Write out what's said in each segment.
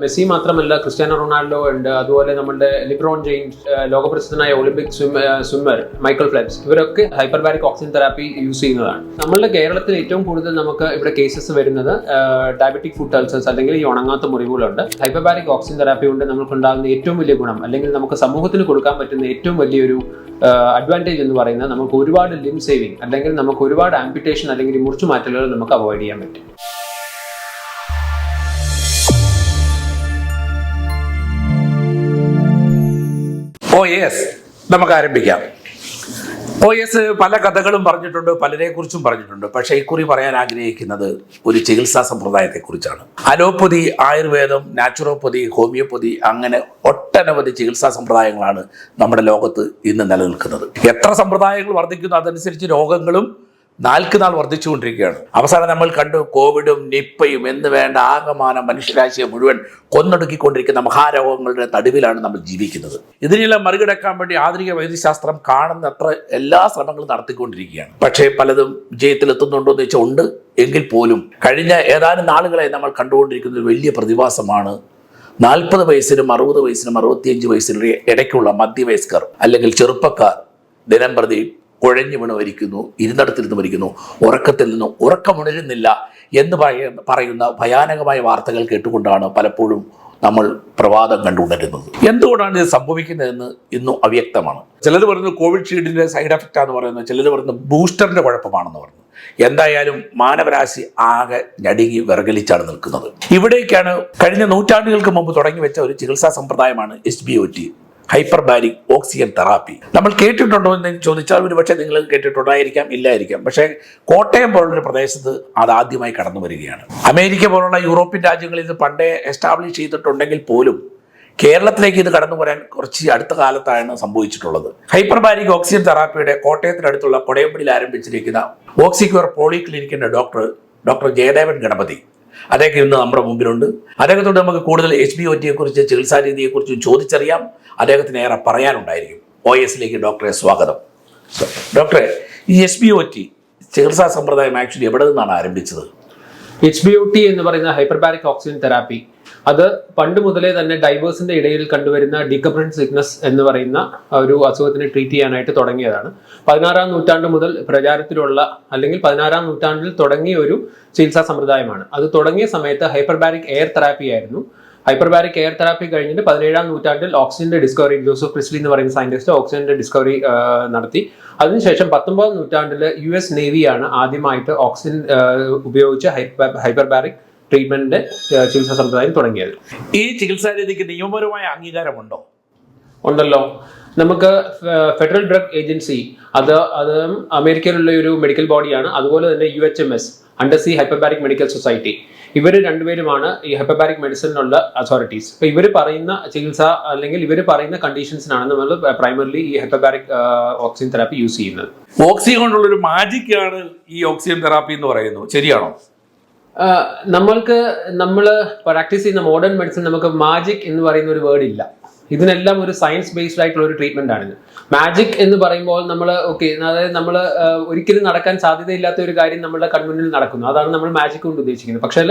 Messi മാത്രമല്ല Cristiano Ronaldo ഉണ്ട് അതുപോലെ നമ്മുടെ ലിബ്രോൺ ജെയിംസ് ലോകപ്രസിദ്ധനായ ഒളിമ്പിക് സ്വിമ്മർ മൈക്കൽ ഫ്ലെപ്സ് ഇവരൊക്കെ ഹൈപ്പർബാരിക് ഓക്സിജൻ തെറാപ്പി യൂസ് ചെയ്യുന്നതാണ്. നമ്മളുടെ കേരളത്തിൽ ഏറ്റവും കൂടുതൽ നമുക്ക് ഇവിടെ കേസസ് വരുന്നത് ഡയബറ്റിക് ഫുഡ് അൾസേഴ്സ് അല്ലെങ്കിൽ ഈ ഉണങ്ങാത്ത മുറിവുകളുണ്ട്. ഹൈപ്പർബാരിക് ഓക്സിജൻ തെറാപ്പി കൊണ്ട് നമുക്കുണ്ടാകുന്ന ഏറ്റവും വലിയ ഗുണം അല്ലെങ്കിൽ നമുക്ക് സമൂഹത്തിന് കൊടുക്കാൻ പറ്റുന്ന ഏറ്റവും വലിയൊരു അഡ്വാന്റേജ് എന്ന് പറയുന്നത് നമുക്ക് ഒരുപാട് ലിം സേവിങ് അല്ലെങ്കിൽ നമുക്ക് ഒരുപാട് ആംപിറ്റേഷൻ അല്ലെങ്കിൽ മുറിച്ചു മാറ്റലുകൾ നമുക്ക് അവോയ്ഡ് ചെയ്യാൻ പറ്റും. ഓ യെസ് നമുക്ക് ആരംഭിക്കാം ഓ യെസ് പല കഥകളും പറഞ്ഞിട്ടുണ്ട് പലരെ കുറിച്ചും പറഞ്ഞിട്ടുണ്ട്. പക്ഷേ ഇക്കുറി പറയാൻ ആഗ്രഹിക്കുന്നത് ഒരു ചികിത്സാ സമ്പ്രദായത്തെക്കുറിച്ചാണ്. അലോപ്പതി ആയുർവേദം നാച്ചുറോപ്പതി ഹോമിയോപ്പതി അങ്ങനെ ഒട്ടനവധി ചികിത്സാ സമ്പ്രദായങ്ങളാണ് നമ്മുടെ ലോകത്ത് ഇന്ന് നിലനിൽക്കുന്നത്. എത്ര സമ്പ്രദായങ്ങൾ വർദ്ധിക്കുന്നു അതനുസരിച്ച് രോഗങ്ങളും നാൾക്ക് നാൾ വർദ്ധിച്ചുകൊണ്ടിരിക്കുകയാണ്. അവസാനം നമ്മൾ കണ്ടു കോവിഡും നിപ്പയും എന്ന് വേണ്ട ആകമാനം മനുഷ്യരാശിയെ മുഴുവൻ കൊന്നൊടുക്കിക്കൊണ്ടിരിക്കുന്ന മഹാരോഗങ്ങളുടെ നടുവിലാണ് നമ്മൾ ജീവിക്കുന്നത്. ഇതിനെല്ലാം മറികടക്കാൻ വേണ്ടി ആധുനിക വൈദ്യശാസ്ത്രം കാണുന്ന അത്ര എല്ലാ ശ്രമങ്ങളും നടത്തിക്കൊണ്ടിരിക്കുകയാണ്. പക്ഷേ പലതും വിജയത്തിലെത്തുന്നുണ്ടോ എന്ന് വെച്ചാൽ ഉണ്ട്. എങ്കിൽ പോലും കഴിഞ്ഞ ഏതാനും നാളുകളെ നമ്മൾ കണ്ടുകൊണ്ടിരിക്കുന്ന ഒരു വലിയ പ്രതിഭാസമാണ്. നാൽപ്പത് വയസ്സിനും അറുപത് വയസ്സിനും അറുപത്തിയഞ്ച് വയസ്സിനും ഇടയ്ക്കുള്ള മധ്യവയസ്കർ അല്ലെങ്കിൽ ചെറുപ്പക്കാർ ദിനം പ്രതി കുഴഞ്ഞു വീണ് മരിക്കുന്നു ഇരുന്നിടത്തിരുന്ന് മരിക്കുന്നു. ഉറക്കത്തിൽ നിന്ന് ഉറക്കമുണരുന്നില്ല എന്ന് പറയുന്ന ഭയാനകമായ വാർത്തകൾ കേട്ടുകൊണ്ടാണ് പലപ്പോഴും നമ്മൾ പ്രവാദം കണ്ടുകൊണ്ടിരുന്നത് എന്തുകൊണ്ടാണ് ഇത് സംഭവിക്കുന്നതെന്ന് ഇന്നും അവ്യക്തമാണ്. ചിലർ പറയുന്നു കോവിഡ് ഷീൽഡിന്റെ സൈഡ് എഫക്റ്റ് ആണെന്ന് പറയുന്നത് ചിലർ പറയുന്നു ബൂസ്റ്ററിന്റെ കുഴപ്പമാണെന്ന് പറഞ്ഞു എന്തായാലും മാനവരാശി ആകെ ഞടുങ്ങി വിറകലിച്ചാണ് നിൽക്കുന്നത്. ഇവിടേക്കാണ് കഴിഞ്ഞ നൂറ്റാണ്ടുകൾക്ക് മുമ്പ് തുടങ്ങി വെച്ച ഒരു ചികിത്സാ സമ്പ്രദായമാണ് S B O T. Hyperbaric oxygen therapy. നമ്മൾ കേട്ടിട്ടുണ്ടോ എന്ന് ചോദിച്ചാൽ ഒരു പക്ഷേ നിങ്ങൾ കേട്ടിട്ടുണ്ടായിരിക്കാം ഇല്ലായിരിക്കാം. പക്ഷേ കോട്ടയം പോലുള്ളൊരു പ്രദേശത്ത് അത് ആദ്യമായി കടന്നു വരികയാണ്. അമേരിക്ക പോലുള്ള യൂറോപ്യൻ രാജ്യങ്ങളിൽ ഇത് പണ്ടേ എസ്റ്റാബ്ലിഷ് ചെയ്തിട്ടുണ്ടെങ്കിൽ പോലും കേരളത്തിലേക്ക് ഇത് കടന്നു വരാൻ കുറച്ച് അടുത്ത കാലത്താണ് സംഭവിച്ചിട്ടുള്ളത്. ഹൈപ്പർബാരിക് ഓക്സിജൻ തെറാപ്പിയുടെ കോട്ടയത്തിനടുത്തുള്ള കൊടയമ്പടിയിൽ ആരംഭിച്ചിരിക്കുന്ന ഓക്സിക്യൂർ പോളിക്ലിനിക്കിന്റെ ഡോക്ടർ ഡോക്ടർ ജയദേവൻ ഗണപതി. അദ്ദേഹം ഇന്ന് നമ്മുടെ മുമ്പിലുണ്ട്. അദ്ദേഹത്തോട് നമുക്ക് കൂടുതൽ എച്ച് ബി ഒ ടിയെ കുറിച്ച് ചികിത്സാ രീതിയെക്കുറിച്ചും ചോദിച്ചറിയാം. അദ്ദേഹത്തിന് ഏറെ പറയാനുണ്ടായിരിക്കും. ഒ എസിലേക്ക് ഡോക്ടറെ സ്വാഗതം. ഡോക്ടറെ ഈ എച്ച് ബി ഒ ടി ചികിത്സാ സമ്പ്രദായം ആക്ച്വലി എവിടെ നിന്നാണ് ആരംഭിച്ചത്? എച്ച് ബി ഒ ടി എന്ന് പറയുന്ന ഹൈപ്പർബാരിക് ഓക്സിജൻ തെറാപ്പി. അത് പണ്ട് മുതലേ തന്നെ ഡൈവേഴ്സിന്റെ ഇടയിൽ കണ്ടുവരുന്ന ഡീകംപ്രഷൻ സിക്നസ് എന്ന് പറയുന്ന ഒരു അസുഖത്തിനെ ട്രീറ്റ് ചെയ്യാനായിട്ട് തുടങ്ങിയതാണ്. പതിനാറാം നൂറ്റാണ്ട് മുതൽ പ്രചാരത്തിലുള്ള അല്ലെങ്കിൽ പതിനാറാം നൂറ്റാണ്ടിൽ തുടങ്ങിയ ഒരു ചികിത്സാ സമ്പ്രദായമാണ്. അത് തുടങ്ങിയ സമയത്ത് ഹൈപ്പർബാരിക് എയർ തെറാപ്പി ആയിരുന്നു. ഹൈപ്പർബാരിക് എയർ തെറാപ്പി കഴിഞ്ഞിട്ട് പതിനേഴാം നൂറ്റാണ്ടിൽ ഓക്സിജന്റെ ഡിസ്കവറി ജോസഫ് ക്രിസ്ലി എന്ന് പറയുന്ന സയന്റിസ്റ്റ് ഓക്സിജന്റെ ഡിസ്കവറി നടത്തി. അതിനുശേഷം പത്തൊമ്പതാം നൂറ്റാണ്ടിൽ യു എസ് നേവിയാണ് ആദ്യമായിട്ട് ഓക്സിജൻ ഉപയോഗിച്ച് ഹൈപ്പർബാരിക് ട്രീറ്റ്മെന്റിന്റെ ചികിത്സാ സമ്പ്രദായം തുടങ്ങിയത്. ഈ ചികിത്സാ രീതിക്ക് നിയമപരമായ അംഗീകാരമുണ്ടോ? ഉണ്ടല്ലോ. നമുക്ക് ഫെഡറൽ ഡ്രഗ് ഏജൻസി അത് അത് അമേരിക്കയിലുള്ള ഒരു മെഡിക്കൽ ബോഡിയാണ് അതുപോലെ തന്നെ U H M S under C hyperbaric medical society ഇവർ രണ്ടുപേരുമാണ് ഈ ഹൈപ്പബാരിക് മെഡിസിനുള്ള അതോറിറ്റീസ് അപ്പൊ ഇവർ പറയുന്ന ചികിത്സ അല്ലെങ്കിൽ ഇവർ പറയുന്ന കണ്ടീഷൻസിനാണ് നമ്മൾ പ്രൈമറിലി ഈ ഹൈപ്പബാരിക് ഓക്സിജൻ തെറാപ്പി യൂസ് ചെയ്യുന്നത്. ഓക്സിജൻ കൊണ്ടുള്ള ഒരു മാജിക്കാണ് ഈ ഓക്സിജൻ തെറാപ്പി എന്ന് പറയുന്നത്. ശരിയാണോ? നമ്മൾക്ക് നമ്മൾ പ്രാക്ടീസ് ചെയ്യുന്ന മോഡേൺ മെഡിസിൻ നമുക്ക് മാജിക് എന്ന് പറയുന്ന ഒരു വേർഡ് ഇല്ല. ഇതിനെല്ലാം ഒരു സയൻസ് ബേസ്ഡ് ആയിട്ടുള്ള ഒരു ട്രീറ്റ്മെന്റ് ആണിത്. മാജിക് എന്ന് പറയുമ്പോൾ നമ്മൾ ഓക്കെ അതായത് നമ്മൾ ഒരിക്കലും നടക്കാൻ സാധ്യതയില്ലാത്ത ഒരു കാര്യം നമ്മുടെ കൺമുന്നിൽ നടക്കുന്നു. അതാണ് നമ്മൾ മാജിക് കൊണ്ട് ഉദ്ദേശിക്കുന്നത്. പക്ഷേ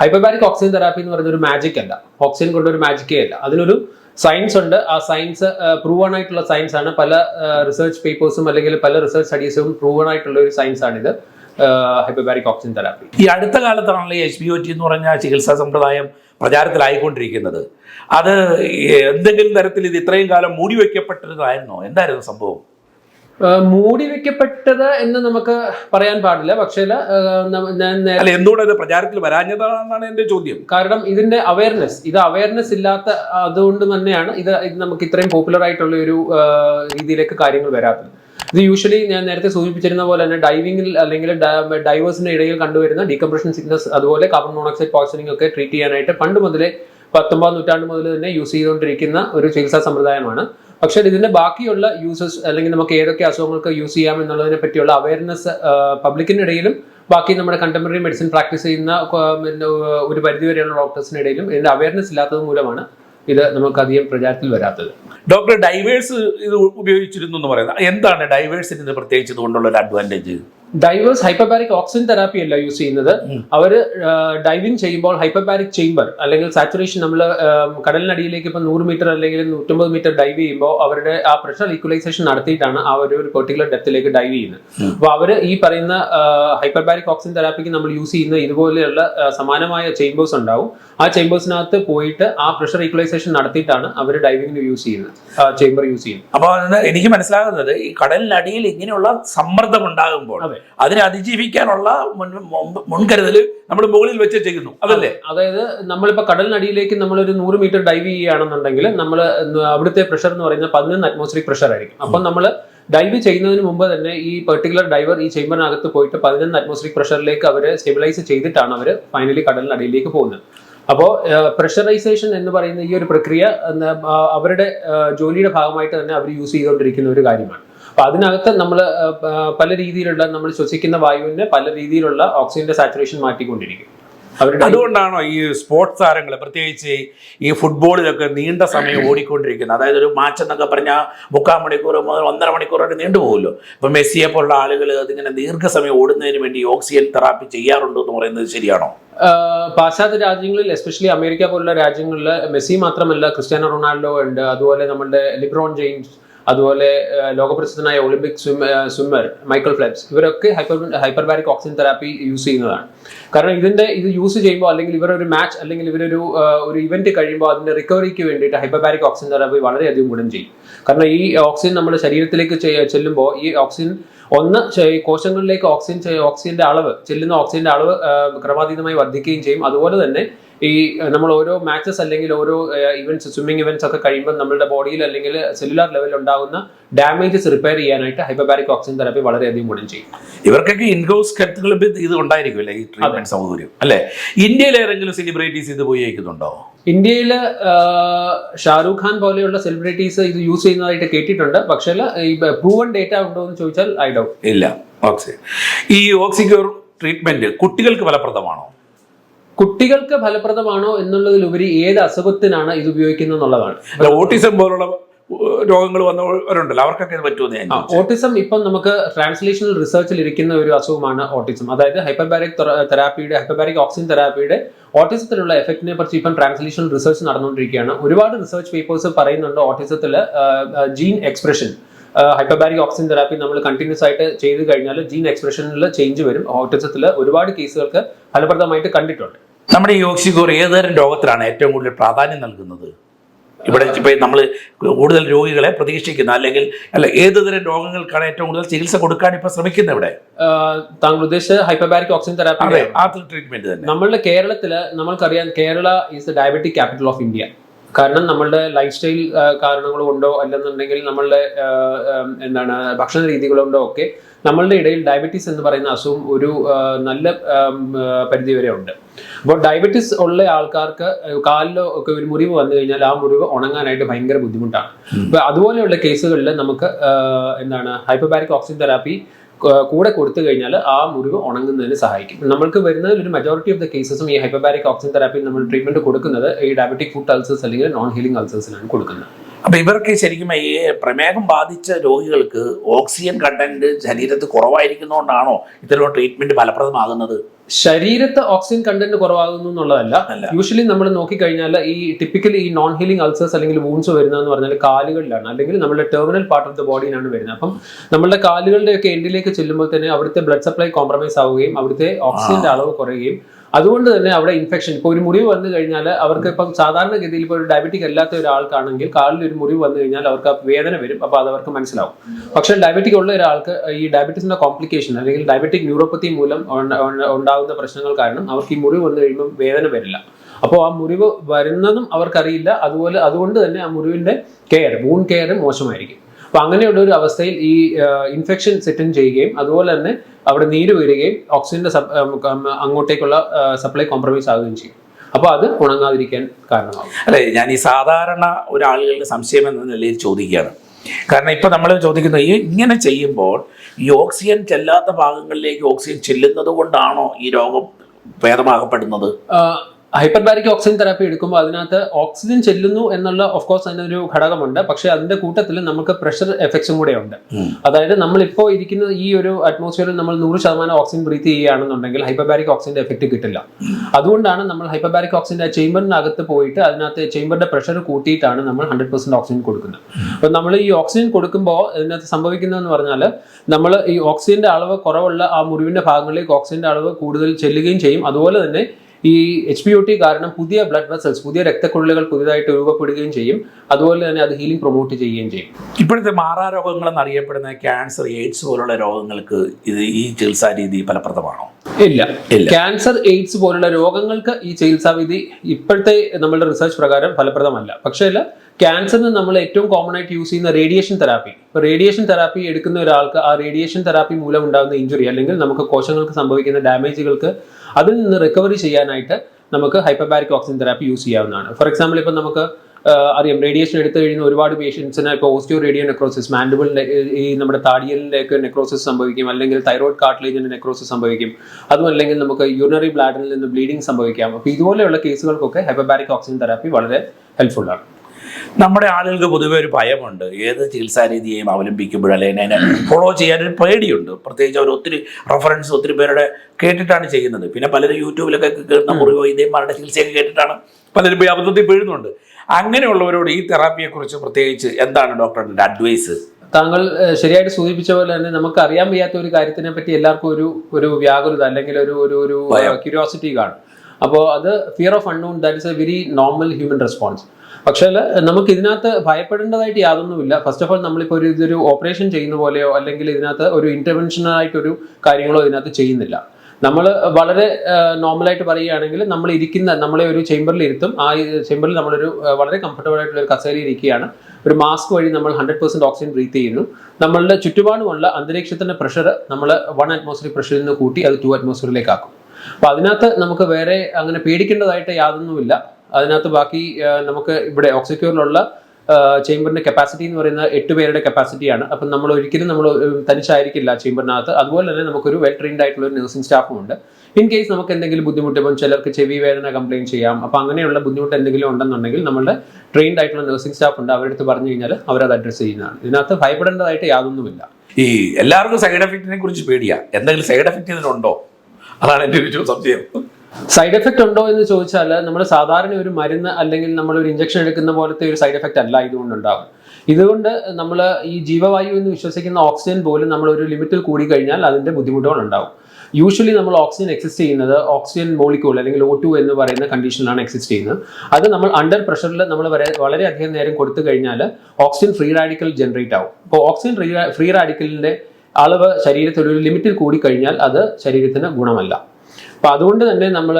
ഹൈപ്പർബാരിക് ഓക്സിജൻ തെറാപ്പി എന്ന് പറയുന്ന ഒരു മാജിക് അല്ല. ഓക്സിജൻ കൊണ്ട് ഒരു മാജിക്കേ അല്ല. അതിനൊരു സയൻസ് ഉണ്ട്. ആ സയൻസ് പ്രൂവൺ ആയിട്ടുള്ള സയൻസ് ആണ്. പല റിസർച്ച് പേപ്പേഴ്സും അല്ലെങ്കിൽ പല റിസർച്ച് സ്റ്റഡീസും പ്രൂവൺ ആയിട്ടുള്ള ഒരു സയൻസ് ആണിത്. ഹൈപ്പർബാരിക് ഓക്സിജൻ തെറാപ്പി ഈ അടുത്ത കാലത്താണല്ലോ എച്ച് ബി ഒ ടി എന്ന് പറഞ്ഞ ചികിത്സാ സമ്പ്രദായം പ്രചാരത്തിലായിക്കൊണ്ടിരിക്കുന്നത്. അത് എന്തെങ്കിലും തരത്തിൽ ഇത് ഇത്രയും കാലം മൂടി വയ്ക്കപ്പെട്ടതായിരുന്നോ എന്തായിരുന്നു സംഭവം? മൂടി വെക്കപ്പെട്ടത് എന്ന് നമുക്ക് പറയാൻ പാടില്ല. പക്ഷേ എന്തുകൊണ്ട് ഇത് പ്രചാരത്തിൽ വരാഞ്ഞതാണെന്നാണ് എന്റെ ചോദ്യം. കാരണം ഇതിന്റെ അവയർനെസ് ഇത് അവയർനെസ് ഇല്ലാത്ത അതുകൊണ്ട് തന്നെയാണ് ഇത് നമുക്ക് ഇത്രയും പോപ്പുലർ ആയിട്ടുള്ള ഒരു രീതിയിലേക്ക് കാര്യങ്ങൾ വരാത്തത്. ഇത് യൂഷ്വലി ഞാൻ നേരത്തെ സൂചിപ്പിച്ചിരുന്ന പോലെ തന്നെ ഡൈവിംഗിൽ അല്ലെങ്കിൽ ഡൈവേഴ്സിന്റെ ഇടയിൽ കണ്ടുവരുന്ന ഡീകംപ്രഷൻ സിക്നസ് അതുപോലെ കാർബൺ മോണോക്സൈഡ് പോയ്സണിംഗ് ഒക്കെ ട്രീറ്റ് ചെയ്യാനായിട്ട് പണ്ട് മുതലേ പത്തൊമ്പതാം നൂറ്റാണ്ട് മുതൽ തന്നെ യൂസ് ചെയ്തുകൊണ്ടിരിക്കുന്ന ഒരു ചികിത്സാ സമ്പ്രദായമാണ്. പക്ഷെ ഇതിന്റെ ബാക്കിയുള്ള യൂസസ് അല്ലെങ്കിൽ നമുക്ക് ഏതൊക്കെ അസുഖങ്ങൾക്ക് യൂസ് ചെയ്യാം എന്നുള്ളതിനെ പറ്റിയുള്ള അവയർനെസ് പബ്ലിക്കിനിടയിലും ബാക്കി നമ്മുടെ കണ്ടംപററി മെഡിസിൻ പ്രാക്ടീസ് ചെയ്യുന്ന ഒരു പരിധിവരെയുള്ള ഡോക്ടേഴ്സിനിടയിലും ഇതിന്റെ അവയർനെസ് ഇല്ലാത്തത് മൂലമാണ് ഇത് നമുക്ക് അധികം പ്രചാരത്തിൽ വരാത്തത്. ഡോക്ടർ ഡൈവേഴ്സ് ഇത് ഉപയോഗിച്ചിരുന്നു എന്ന് പറയുന്നത്. എന്താണ് ഡൈവേഴ്സിന് പ്രത്യേകിച്ച് ഇതുകൊണ്ടുള്ള ഒരു advantage divers hyperbaric oxygen therapy അല്ല യൂസ് ചെയ്യുന്നത്. അവർ ഡൈവിങ് ചെയ്യുമ്പോൾ ഹൈപ്പർബാരിക് ചേംബർ അല്ലെങ്കിൽ സാച്ചുറേഷൻ നമ്മൾ കടലിനടിയിലേക്ക് ഇപ്പൊ നൂറ് മീറ്റർ അല്ലെങ്കിൽ നൂറ്റമ്പത് മീറ്റർ ഡൈവ് ചെയ്യുമ്പോൾ അവരുടെ ആ പ്രഷർ ഈക്വലൈസേഷൻ നടത്തിയിട്ടാണ് ആ ഒരു പെർട്ടിക്കുലർ ഡെപ്തിലേക്ക് ഡൈവ് ചെയ്യുന്നത്. അപ്പോൾ അവർ ഈ പറയുന്ന ഹൈപ്പർബാരിക് ഓക്സിജൻ തെറാപ്പിക്ക് നമ്മൾ യൂസ് ചെയ്യുന്ന ഇതുപോലെയുള്ള സമാനമായ ചേംബേഴ്സ് ഉണ്ടാവും. ആ ചേംബേഴ്സിനകത്ത് പോയിട്ട് ആ പ്രഷർ ഈക്വലൈസേഷൻ നടത്തിയിട്ടാണ് അവർ ഡൈവിങ്ങിന് യൂസ് ചെയ്യുന്നത്. ചേംബർ യൂസ് ചെയ്യുന്നത്. അപ്പോൾ എനിക്ക് മനസ്സിലാകുന്നത് ഈ കടലിനടിയിൽ ഇങ്ങനെയുള്ള സമ്മർദ്ദം ഉണ്ടാകുമ്പോൾ. അതിനെ അതിജീവിക്കാനുള്ള മുൻ- മുൻ- മുൻകരുതൽ നമ്മൾ മുകളിൽ വെച്ച് ചെയ്യുന്നു അതല്ലേ അതായത് നമ്മളിപ്പോ കടലിനടിയിലേക്ക് നമ്മൾ ഒരു നൂറ് മീറ്റർ ഡൈവ് ചെയ്യുകയാണെന്നുണ്ടെങ്കിൽ നമ്മൾ അവിടുത്തെ പ്രഷർ എന്ന് പറയുന്നത് പതിനൊന്ന് അറ്റ്മോസ്ഫിയറിക് പ്രഷർ ആയിരിക്കും. അപ്പം നമ്മൾ ഡൈവ് ചെയ്യുന്നതിന് മുമ്പ് തന്നെ ഈ പെർട്ടിക്കുലർ ഡൈവർ ഈ ചേമ്പറിനകത്ത് പോയിട്ട് പതിനൊന്ന് അറ്റ്മോസ്ഫിയറിക് പ്രഷറിലേക്ക് അവർ സ്റ്റെബിലൈസ് ചെയ്തിട്ടാണ് അവർ ഫൈനലി കടലിനടിയിലേക്ക് പോകുന്നത്. അപ്പോൾ പ്രഷറൈസേഷൻ എന്ന് പറയുന്ന ഈ ഒരു പ്രക്രിയ അവരുടെ ജോലിയുടെ ഭാഗമായിട്ട് തന്നെ അവർ യൂസ് ചെയ്തുകൊണ്ടിരിക്കുന്ന ഒരു കാര്യമാണ്. അപ്പൊ അതിനകത്ത് നമ്മൾ പല രീതിയിലുള്ള നമ്മൾ ശ്വസിക്കുന്ന വായുവിന് പല രീതിയിലുള്ള ഓക്സിജന്റെ സാച്ചുറേഷൻ മാറ്റിക്കൊണ്ടിരിക്കും. അതുകൊണ്ടാണോ ഈ സ്പോർട്സ് താരങ്ങൾ പ്രത്യേകിച്ച് ഈ ഫുട്ബോളിലൊക്കെ നീണ്ട സമയം ഓടിക്കൊണ്ടിരിക്കുന്നത്? അതായത് ഒരു മാച്ച് എന്നൊക്കെ പറഞ്ഞാൽ മുക്കാൽ മണിക്കൂർ മുതൽ ഒന്നര മണിക്കൂർ വരെ നീണ്ടുപോകുമല്ലോ ഇപ്പൊ മെസ്സിയെ പോലുള്ള ആളുകൾ അതിങ്ങനെ ദീർഘസമയം ഓടുന്നതിന് വേണ്ടി ഓക്സിജൻ തെറാപ്പി ചെയ്യാറുണ്ടോ എന്ന് പറയുന്നത് ശരിയാണോ? പാശ്ചാത്യ രാജ്യങ്ങളിൽ എസ്പെഷ്യലി അമേരിക്ക പോലുള്ള രാജ്യങ്ങളിൽ മെസ്സി മാത്രമല്ല ക്രിസ്ത്യാനോ റൊണാൾഡോ ഉണ്ട്. അതുപോലെ നമ്മുടെ ലിബ്രോൺ ജെയിംസ് അതുപോലെ ലോകപ്രസിദ്ധനായ ഒളിമ്പിക് സ്വിമ്മർ മൈക്കിൾ ഫ്ലെപ്സ് ഇവരൊക്കെ hyper hyperbaric oxygen therapy use ചെയ്യുന്നതാണ്. കാരണം ഇതിന്റെ ഇത് യൂസ് ചെയ്യുമ്പോൾ അല്ലെങ്കിൽ ഇവരൊരു മാച്ച് അല്ലെങ്കിൽ ഇവരൊരു ഒരു ഇവന്റ് കഴിയുമ്പോൾ അതിന്റെ റിക്കവറിക്ക് വേണ്ടിയിട്ട് ഹൈപ്പർബാരിക് ഓക്സിജൻ തെറാപ്പി വളരെയധികം ഗുണം ചെയ്യും. കാരണം ഈ ഓക്സിജൻ നമ്മുടെ ശരീരത്തിലേക്ക് ചെല്ലുമ്പോൾ ഈ ഓക്സിജൻ ഒന്ന് ഈ കോശങ്ങളിലേക്ക് ഓക്സിജൻ ഓക്സിജന്റെ അളവ് ചെല്ലുന്ന ഓക്സിജന്റെ അളവ് ക്രമാതീതമായി വർദ്ധിക്കുകയും ചെയ്യും. അതുപോലെ തന്നെ ഈ നമ്മൾ ഓരോ മാച്ചസ് അല്ലെങ്കിൽ ഓരോ ഇവന്റ്സ് സ്വിമ്മിംഗ് ഇവന്റ്സ് ഒക്കെ കഴിയുമ്പോൾ നമ്മുടെ ബോഡിയിൽ അല്ലെങ്കിൽ സെല്ലുലാർ ലെവലിൽ ഉണ്ടാകുന്ന ഡാമേജസ് റിപ്പയർ ചെയ്യാനായിട്ട് ഹൈപ്പബാരിക് ഓക്സിജൻ തെറാപ്പി വളരെയധികം ഗുണം ചെയ്യും. ഇവർക്കൊക്കെ ഇൻഹൗസ് കരുത്തുകൾ ഇത് ഉണ്ടായിരിക്കും അല്ലെ ഈ ട്രീറ്റ്മെന്റ് സൗകര്യം. അല്ലേ? ഇന്ത്യയിൽ ഏതെങ്കിലും സെലിബ്രിറ്റീസ് ഇത് ഉപയോഗിക്കുന്നുണ്ടോ? ഇന്ത്യയിൽ ഷാരൂഖ് ഖാൻ പോലെയുള്ള സെലിബ്രിറ്റീസ് ഇത് യൂസ് ചെയ്യുന്നതായിട്ട് കേട്ടിട്ടുണ്ട്. പക്ഷേ ഈ പ്രൂവൺ ഡേറ്റ ഉണ്ടോ എന്ന് ചോദിച്ചാൽ ഐ ഡൗട്ട് ഇല്ല. ഓക്സി. ഈ ഓക്സിക്യൂർ ട്രീറ്റ്മെന്റ് കുട്ടികൾക്ക് ഫലപ്രദമാണോ? കുട്ടികൾക്ക് ഫലപ്രദമാണോ എന്നുള്ളതിലുപരി ഏത് അസുഖത്തിനാണ് ഇത് ഉപയോഗിക്കുന്നത് എന്നുള്ളതാണ് ഓട്ടിസം പോലുള്ള രോഗങ്ങൾ വന്നവരുണ്ടല്ലോ അവർക്കൊക്കെ പറ്റുമെന്ന് ഞാൻ ഓട്ടിസം ഇപ്പം നമുക്ക് ട്രാൻസ്ലേഷണൽ റിസർച്ചിൽ ഇരിക്കുന്ന ഒരു അസുഖമാണ് ഓട്ടിസം. അതായത് ഹൈപ്പർബാരിക് തെറാപ്പിയുടെ ഹൈപ്പർബാരിക് ഓക്സിജൻ തെറാപ്പിയുടെ ഓട്ടിസത്തിലുള്ള എഫക്റ്റിനെ കുറിച്ച് ഇപ്പം ട്രാൻസ്ലേഷണൽ റിസർച്ച് നടന്നുകൊണ്ടിരിക്കുകയാണ്. ഒരുപാട് റിസർച്ച് പേപ്പേഴ്സ് പറയുന്നുണ്ട് ഓട്ടിസത്തിൽ gene expression hyperbaric oxygen therapy നമ്മൾ കണ്ടിന്യൂസ് ആയിട്ട് ചെയ്ത് കഴിഞ്ഞാൽ ജീൻ എക്സ്പ്രഷനിൽ ചേഞ്ച് വരും. ഓട്ടിസത്തിൽ ഒരുപാട് കേസുകൾക്ക് ഫലപ്രദമായിട്ട് കണ്ടിട്ടുണ്ട്. നമ്മുടെ ഈ ഓക്സിഗോർ ഏതുതരം രോഗത്തിലാണ് ഏറ്റവും കൂടുതൽ പ്രാധാന്യം നൽകുന്നത്. ഇവിടെ ഇപ്പോൾ നമ്മൾ കൂടുതൽ രോഗികളെ പ്രതീക്ഷിക്കുന്ന അല്ലെങ്കിൽ അല്ല ഏത് തരം രോഗങ്ങൾക്കാണ് ഏറ്റവും കൂടുതൽ ചികിത്സ കൊടുക്കാൻ ഇപ്പൊ ശ്രമിക്കുന്നത് ഇവിടെ? താങ്കൾ ഉദ്ദേശിച്ച ഹൈപ്പബാരിക് ഓക്സിജൻ തെറാപ്പി ആ ട്രീറ്റ്മെന്റ് തന്നെ. നമ്മളുടെ കേരളത്തിൽ നമ്മൾക്കറിയാം Kerala is diabetic capital of India കാരണം നമ്മളുടെ ലൈഫ് സ്റ്റൈൽ കാരണങ്ങൾ കൊണ്ടോ അല്ലെന്നുണ്ടെങ്കിൽ നമ്മളുടെ എന്താണ് ഭക്ഷണ രീതികൾ കൊണ്ടോ ഒക്കെ നമ്മളുടെ ഇടയിൽ ഡയബറ്റീസ് എന്ന് പറയുന്ന അസുഖം ഒരു നല്ല പരിധിവരെ പരിധി വരെ ഉണ്ട്. അപ്പോൾ ഡയബറ്റീസ് ഉള്ള ആൾക്കാർക്ക് കാലിലോ ഒക്കെ ഒരു മുറിവ് വന്നു കഴിഞ്ഞാൽ ആ മുറിവ് ഉണങ്ങാനായിട്ട് ഭയങ്കര ബുദ്ധിമുട്ടാണ്. അപ്പൊ അതുപോലെയുള്ള കേസുകളിൽ നമുക്ക് എന്താണ് ഹൈപ്പോബാരിക് ഓക്സിജൻ തെറാപ്പി കൂടെ കൊടുത്തു കഴിഞ്ഞാൽ ആ മുറിവ് ഉണങ്ങുന്നതിന് സഹായിക്കും. നമ്മൾക്ക് വരുന്നതിൽ ഒരു മെജോറിറ്റി ഓഫ് ദ കേസസും ഈ ഹൈപ്പോബാരിക് ഓക്സിജൻ തെറാപ്പി നമ്മൾ ട്രീറ്റ്മെന്റ് കൊടുക്കുന്നത് ഈ ഡയബറ്റിക് ഫുഡ് അൾസേഴ്സ് അല്ലെങ്കിൽ നോൺ ഹീലിംഗ് അൾസേഴ്സിനാണ് കൊടുക്കുന്നത്. അപ്പൊ ഇവർക്ക് ശരിക്കും ഈ പ്രമേഹം ബാധിച്ച രോഗികൾക്ക് ഓക്സിജൻ കണ്ടന്റ് ശരീരത്തിൽ കുറവായിരിക്കുന്നതുകൊണ്ടാണോ ഇത്തരം ട്രീറ്റ്മെന്റ് ഫലപ്രദമാകുന്നത്? ശരീരത്ത് ഓക്സിജൻ കണ്ടന്റ് കുറവാകുന്നു എന്നുള്ളതല്ല. യൂഷ്വലി നമ്മൾ നോക്കിക്കഴിഞ്ഞാൽ ഈ ടിപ്പിക്കലി ഈ നോൺ ഹീലിംഗ് അൾസേഴ്സ് അല്ലെങ്കിൽ വൂൺസ് വരുന്നതെന്ന് പറഞ്ഞാൽ കാലുകളിലാണ്. അല്ലെങ്കിൽ നമ്മുടെ ടെർമിനൽ പാർട്ട് ഓഫ് ദ ബോഡിയിലാണ് വരുന്നത്. അപ്പം നമ്മുടെ കാലുകളുടെയൊക്കെ എൻഡിലേക്ക് ചെല്ലുമ്പോൾ തന്നെ അവിടുത്തെ ബ്ലഡ് സപ്ലൈ കോംപ്രമൈസ് ആവുകയും അവിടുത്തെ ഓക്സിജന്റെ അളവ് കുറയുകയും അതുകൊണ്ട് തന്നെ അവിടെ ഇൻഫെക്ഷൻ ഇപ്പോൾ ഒരു മുറിവ് വന്നു കഴിഞ്ഞാൽ അവർക്ക് ഇപ്പം സാധാരണഗതിയിൽ ഇപ്പോൾ ഒരു ഡയബറ്റിക് അല്ലാത്ത ഒരാൾക്കാണെങ്കിൽ കാലിൽ ഒരു മുറിവ് വന്നു കഴിഞ്ഞാൽ അവർക്ക് വേദന വരും. അപ്പോൾ അത് അവർക്ക് മനസ്സിലാവും. പക്ഷേ ഡയബറ്റിക് ഉള്ള ഒരാൾക്ക് ഈ ഡയബറ്റീസിന്റെ കോംപ്ലിക്കേഷൻ അല്ലെങ്കിൽ ഡയബറ്റിക് ന്യൂറോപ്പത്തി മൂലം ഉണ്ട- ഉണ്ട- ഉണ്ടാകുന്ന പ്രശ്നങ്ങൾ കാരണം അവർക്ക് ഈ മുറിവ് വന്നു കഴിയുമ്പോൾ വേദന വരില്ല. അപ്പോൾ ആ മുറിവ് വരുന്നതും അവർക്കറിയില്ല. അതുപോലെ അതുകൊണ്ട് തന്നെ ആ മുറിവിന്റെ കെയർ വൂൺ കെയർ മോശമായിരിക്കും. അപ്പൊ അങ്ങനെയുള്ള ഒരു അവസ്ഥയിൽ ഈ ഇൻഫെക്ഷൻ സെറ്റിൻ ചെയ്യുകയും അതുപോലെ തന്നെ അവിടെ നീര് വരികയും ഓക്സിജന്റെ അങ്ങോട്ടേക്കുള്ള സപ്ലൈ കോംപ്രമൈസ് ആവുകയും ചെയ്യും. അപ്പോൾ അത് ഉണങ്ങാതിരിക്കാൻ കാരണമാകും. അല്ലെ ഞാൻ ഈ സാധാരണ ഒരാളുകളുടെ സംശയം എന്ന നിലയിൽ ചോദിക്കുകയാണ്. കാരണം ഇപ്പൊ നമ്മൾ ചോദിക്കുന്നത് ഈ ഇങ്ങനെ ചെയ്യുമ്പോൾ ഈ ഓക്സിജൻ ചെല്ലാത്ത ഭാഗങ്ങളിലേക്ക് ഓക്സിജൻ ചെല്ലുന്നത് കൊണ്ടാണോ ഈ രോഗം ഭേദമാകപ്പെടുന്നത്? ഹൈപ്പർബാരിക് ഓക്സിജൻ തെറാപ്പി എടുക്കുമ്പോൾ അതിനകത്ത് ഓക്സിജൻ ചെല്ലുന്നു എന്നുള്ള ഓഫ് കോഴ്സ് അതിനൊരു ഘടകമുണ്ട്. പക്ഷേ അതിന്റെ കൂട്ടത്തിൽ നമുക്ക് പ്രഷർ എഫക്ട്സും കൂടെ ഉണ്ട്. അതായത് നമ്മളിപ്പോൾ ഇരിക്കുന്ന ഈ ഒരു അറ്റ്മോസ്ഫിയറിൽ നമ്മൾ നൂറ് ശതമാനം ഓക്സിജൻ ബ്രീത്ത് ചെയ്യുകയാണെന്നുണ്ടെങ്കിൽ ഹൈപ്പർബാരിക് ഓക്സിജന്റെ എഫക്റ്റ് കിട്ടില്ല. അതുകൊണ്ടാണ് നമ്മൾ ഹൈപ്പർബാരിക് ഓക്സിജന്റെ ചേംബറിനകത്ത് പോയിട്ട് അതിനകത്ത് ചേംബറിന്റെ പ്രഷർ കൂട്ടിയിട്ടാണ് നമ്മൾ ഹൺഡ്രഡ് പെർസെന്റ് ഓക്സിജൻ കൊടുക്കുന്നത്. അപ്പോൾ നമ്മൾ ഈ ഓക്സിജൻ കൊടുക്കുമ്പോൾ ഇതിനകത്ത് സംഭവിക്കുന്നതെന്ന് പറഞ്ഞാൽ നമ്മൾ ഈ ഓക്സിജന്റെ അളവ് കുറവുള്ള ആ മുറിവിന്റെ ഭാഗങ്ങളിലേക്ക് ഓക്സിജന്റെ അളവ് കൂടുതൽ ചെല്ലുകയും ചെയ്യും. അതുപോലെ തന്നെ ഈ എച്ച് പി ഒ ടി കാരണം പുതിയ ബ്ലഡ് വെസൽസ് പുതിയ രക്തക്കുഴലുകൾ പുതിയതായിട്ട് രൂപപ്പെടുകയും ചെയ്യും. അതുപോലെ തന്നെ അത് ഹീലിംഗ് പ്രൊമോട്ട് ചെയ്യുകയും ചെയ്യും. ഇപ്പോഴത്തെ മാറാരോഗങ്ങൾ എന്നറിയപ്പെടുന്ന ക്യാൻസർ എയ്ഡ്സ് പോലുള്ള രോഗങ്ങൾക്ക് ഇത് ഈ ചികിത്സാ രീതി ഫലപ്രദമാണോ? ഇല്ല. ഇല്ല. ക്യാൻസർ എയ്ഡ്സ് പോലുള്ള രോഗങ്ങൾക്ക് ഈ ചികിത്സാവിധി ഇപ്പോഴത്തെ നമ്മളുടെ റിസർച്ച് പ്രകാരം ഫലപ്രദമല്ല. പക്ഷേ അല്ല ക്യാൻസറിന് നമ്മൾ ഏറ്റവും കോമൺ ആയിട്ട് യൂസ് ചെയ്യുന്ന റേഡിയേഷൻ തെറാപ്പി ഇപ്പൊ റേഡിയേഷൻ തെറാപ്പി എടുക്കുന്ന ഒരാൾക്ക് ആ റേഡിയേഷൻ തെറാപ്പി മൂലം ഉണ്ടാകുന്ന ഇഞ്ചുറി അല്ലെങ്കിൽ നമുക്ക് കോശങ്ങൾക്ക് സംഭവിക്കുന്ന ഡാമേജുകൾക്ക് അതിൽ നിന്ന് റിക്കവറി ചെയ്യാനായിട്ട് നമുക്ക് ഹൈപ്പബാരിക് ഓക്സിജൻ തെറാപ്പി യൂസ് ചെയ്യാവുന്നതാണ്. ഫോർ എക്സാമ്പിൾ ഇപ്പൊ നമുക്ക് അറിയാം റേഡിയേഷൻ എടുത്തു കഴിയുന്ന ഒരുപാട് പേഷ്യൻസിന് ഇപ്പോൾ ഓസ്റ്റിയോ റേഡിയോ നെക്രോസിസ് മാൻഡിബിളിലെ ഈ നമ്മുടെ താടിയലിലേക്ക് നെക്രോസിസ് സംഭവിക്കും അല്ലെങ്കിൽ തൈറോയ്ഡ് കാർട്ടിലേജിന്റെ നെക്രോസിസ് സംഭവിക്കും. അതുമല്ലെങ്കിൽ നമുക്ക് യൂറിനറി ബ്ലാഡറിൽ നിന്ന് ബ്ലീഡിംഗ് സംഭവിക്കാം. അപ്പോൾ ഇതുപോലെയുള്ള കേസുകൾക്കൊക്കെ ഹൈപ്പബാരിക് ഓക്സിജൻ തെറാപ്പി വളരെ ഹെൽപ്ഫുൾ ആണ്. നമ്മുടെ ആളുകൾക്ക് പൊതുവേ ഒരു ഭയമുണ്ട്. ഏത് ചികിത്സാ രീതിയെയും അവലംബിക്കുമ്പോൾ അല്ലെങ്കിൽ അതിനെ ഫോളോ ചെയ്യാൻ ഒരു പേടിയുണ്ട്. പ്രത്യേകിച്ച് അവർ ഒത്തിരി റെഫറൻസ് ഒത്തിരി പേരുടെ കേട്ടിട്ടാണ് ചെയ്യുന്നത്. പിന്നെ പലരും യൂട്യൂബിലൊക്കെ കേൾക്കുന്ന മുറിവ് വൈദ്യന്മാരുടെ ചികിത്സയൊക്കെ കേട്ടിട്ടാണ് പലരും പോയി അബദ്ധത്തിൽ വീഴുന്നുണ്ട്. അങ്ങനെയുള്ളവരോട് ഈ തെറാപ്പിയെക്കുറിച്ച് പ്രത്യേകിച്ച് എന്താണ് ഡോക്ടറിന്റെ അഡ്വൈസ് താങ്കൾ ശരിയായിട്ട് സൂചിപ്പിച്ച പോലെ തന്നെ നമുക്ക് അറിയാൻ വയ്യാത്ത ഒരു കാര്യത്തിനെ പറ്റി എല്ലാവർക്കും ഒരു ഒരു വ്യാകുലത അല്ലെങ്കിൽ ഒരു ഒരു ഒരു. ക്യൂരിയോസിറ്റി കാണും. അപ്പോൾ അത് fear of unknown that is a very normal human response പക്ഷേ നമുക്ക് ഇതിനകത്ത് ഭയപ്പെടേണ്ടതായിട്ട് യാതൊന്നുമില്ല. ഫസ്റ്റ് ഓഫ് ഓൾ നമ്മളിപ്പോൾ ഒരു ഇതൊരു ഓപ്പറേഷൻ ചെയ്യുന്ന പോലെയോ അല്ലെങ്കിൽ ഇതിനകത്ത് ഒരു ഇന്റർവെൻഷനായിട്ടൊരു കാര്യങ്ങളോ ഇതിനകത്ത് ചെയ്യുന്നില്ല. നമ്മൾ വളരെ നോർമലായിട്ട് പറയുകയാണെങ്കിൽ നമ്മൾ ഇരിക്കുന്ന നമ്മളെ ഒരു ചേമ്പറിൽ ഇരുത്തും. ആ ചേമ്പറിൽ നമ്മളൊരു വളരെ കംഫർട്ടബിൾ ആയിട്ടുള്ള ഒരു കസേരയിൽ ഇരിക്കുകയാണ്. ഒരു മാസ്ക് വഴി നമ്മൾ ഹൺഡ്രഡ് പെർസെന്റ് ഓക്സിജൻ ബ്രീത്ത് ചെയ്യുന്നു. നമ്മളുടെ ചുറ്റുപാടുമുള്ള അന്തരീക്ഷത്തിന്റെ പ്രഷർ നമ്മൾ വൺ അറ്റ്മോസ്ഫിയർ പ്രഷറിൽ നിന്ന് കൂട്ടി അത് ടു അറ്റ്മോസ്ഫിയറിലേക്ക് ആക്കും. അപ്പൊ അതിനകത്ത് നമുക്ക് വേറെ അങ്ങനെ പേടിക്കേണ്ടതായിട്ട് യാതൊന്നുമില്ല. അതിനകത്ത് ബാക്കി നമുക്ക് ഇവിടെ ഓക്സിക്യൂറിലുള്ള ചേംബറിന്റെ കപ്പാസിറ്റി എന്ന് പറയുന്നത് എട്ട് പേരുടെ കപ്പാസിറ്റിയാണ് അപ്പം നമ്മൾ ഒരിക്കലും നമ്മൾ തനിച്ചായിരിക്കില്ല ചേംബറിനകത്ത്. അതുപോലെ തന്നെ നമുക്കൊരു വെൽ ട്രെയിൻഡ് ആയിട്ടുള്ള ഒരു നഴ്സിംഗ് സ്റ്റാഫും ഉണ്ട്. ഇൻ കേസ് നമുക്ക് എന്തെങ്കിലും ബുദ്ധിമുട്ട് ഇപ്പം ചിലർക്ക് ചെവി വേദന കംപ്ലയിന്റ് ചെയ്യാം. അപ്പം അങ്ങനെയുള്ള ബുദ്ധിമുട്ട് എന്തെങ്കിലും ഉണ്ടെന്നുണ്ടെങ്കിൽ നമ്മുടെ ട്രെയിൻഡ് ആയിട്ടുള്ള നഴ്സിംഗ് സ്റ്റാഫ് ഉണ്ട്. അവരുടെ അടുത്ത് പറഞ്ഞു കഴിഞ്ഞാൽ അവരത് അഡ്രസ്സ് ചെയ്യുന്നതാണ്. ഇതിനകത്ത് ഭയപ്പെടേണ്ടതായിട്ട് യാതൊന്നുമില്ല ഈ എല്ലാവർക്കും സൈഡ് എഫക്റ്റിനെ കുറിച്ച് പേടിയാ. എന്തെങ്കിലും സൈഡ് എഫക്റ്റ് ഇതിനുണ്ടോ? അതാണ് എന്റെ ഒരു സംശയം. സൈഡ് എഫക്റ്റ് ഉണ്ടോ എന്ന് ചോദിച്ചാൽ നമ്മൾ സാധാരണ ഒരു മരുന്ന് അല്ലെങ്കിൽ നമ്മൾ ഒരു ഇഞ്ചക്ഷൻ എടുക്കുന്ന പോലത്തെ ഒരു സൈഡ് എഫക്റ്റ് അല്ല ഇതുകൊണ്ട് ഉണ്ടാകും ഇതുകൊണ്ട് നമ്മൾ ഈ ജീവവായു എന്ന് വിശ്വസിക്കുന്ന ഓക്സിജൻ പോലും നമ്മൾ ഒരു ലിമിറ്റിൽ കൂടി കഴിഞ്ഞാൽ അതിന്റെ ബുദ്ധിമുട്ടുകൾ ഉണ്ടാവും. യൂഷ്വലി നമ്മൾ ഓക്സിജൻ എക്സിസ്റ്റ് ചെയ്യുന്നത് ഓക്സിജൻ മോളിക്യൂൾ അല്ലെങ്കിൽ ഒ ടു എന്ന് പറയുന്ന കണ്ടീഷനിലാണ് എക്സിസ്റ്റ് ചെയ്യുന്നത്. അത് നമ്മൾ അണ്ടർ പ്രഷറിൽ നമ്മൾ വളരെയധികം നേരം കൊടുത്തു കഴിഞ്ഞാൽ ഓക്സിജൻ ഫ്രീ റാഡിക്കൽ ജനറേറ്റ് ആവും. അപ്പോൾ ഓക്സിജൻ ഫ്രീ റാഡിക്കലിന്റെ അളവ് ശരീരത്തിൽ ഒരു ലിമിറ്റിൽ കൂടി കഴിഞ്ഞാൽ അത് ശരീരത്തിന് ഗുണമല്ല. അപ്പൊ അതുകൊണ്ട് തന്നെ നമ്മൾ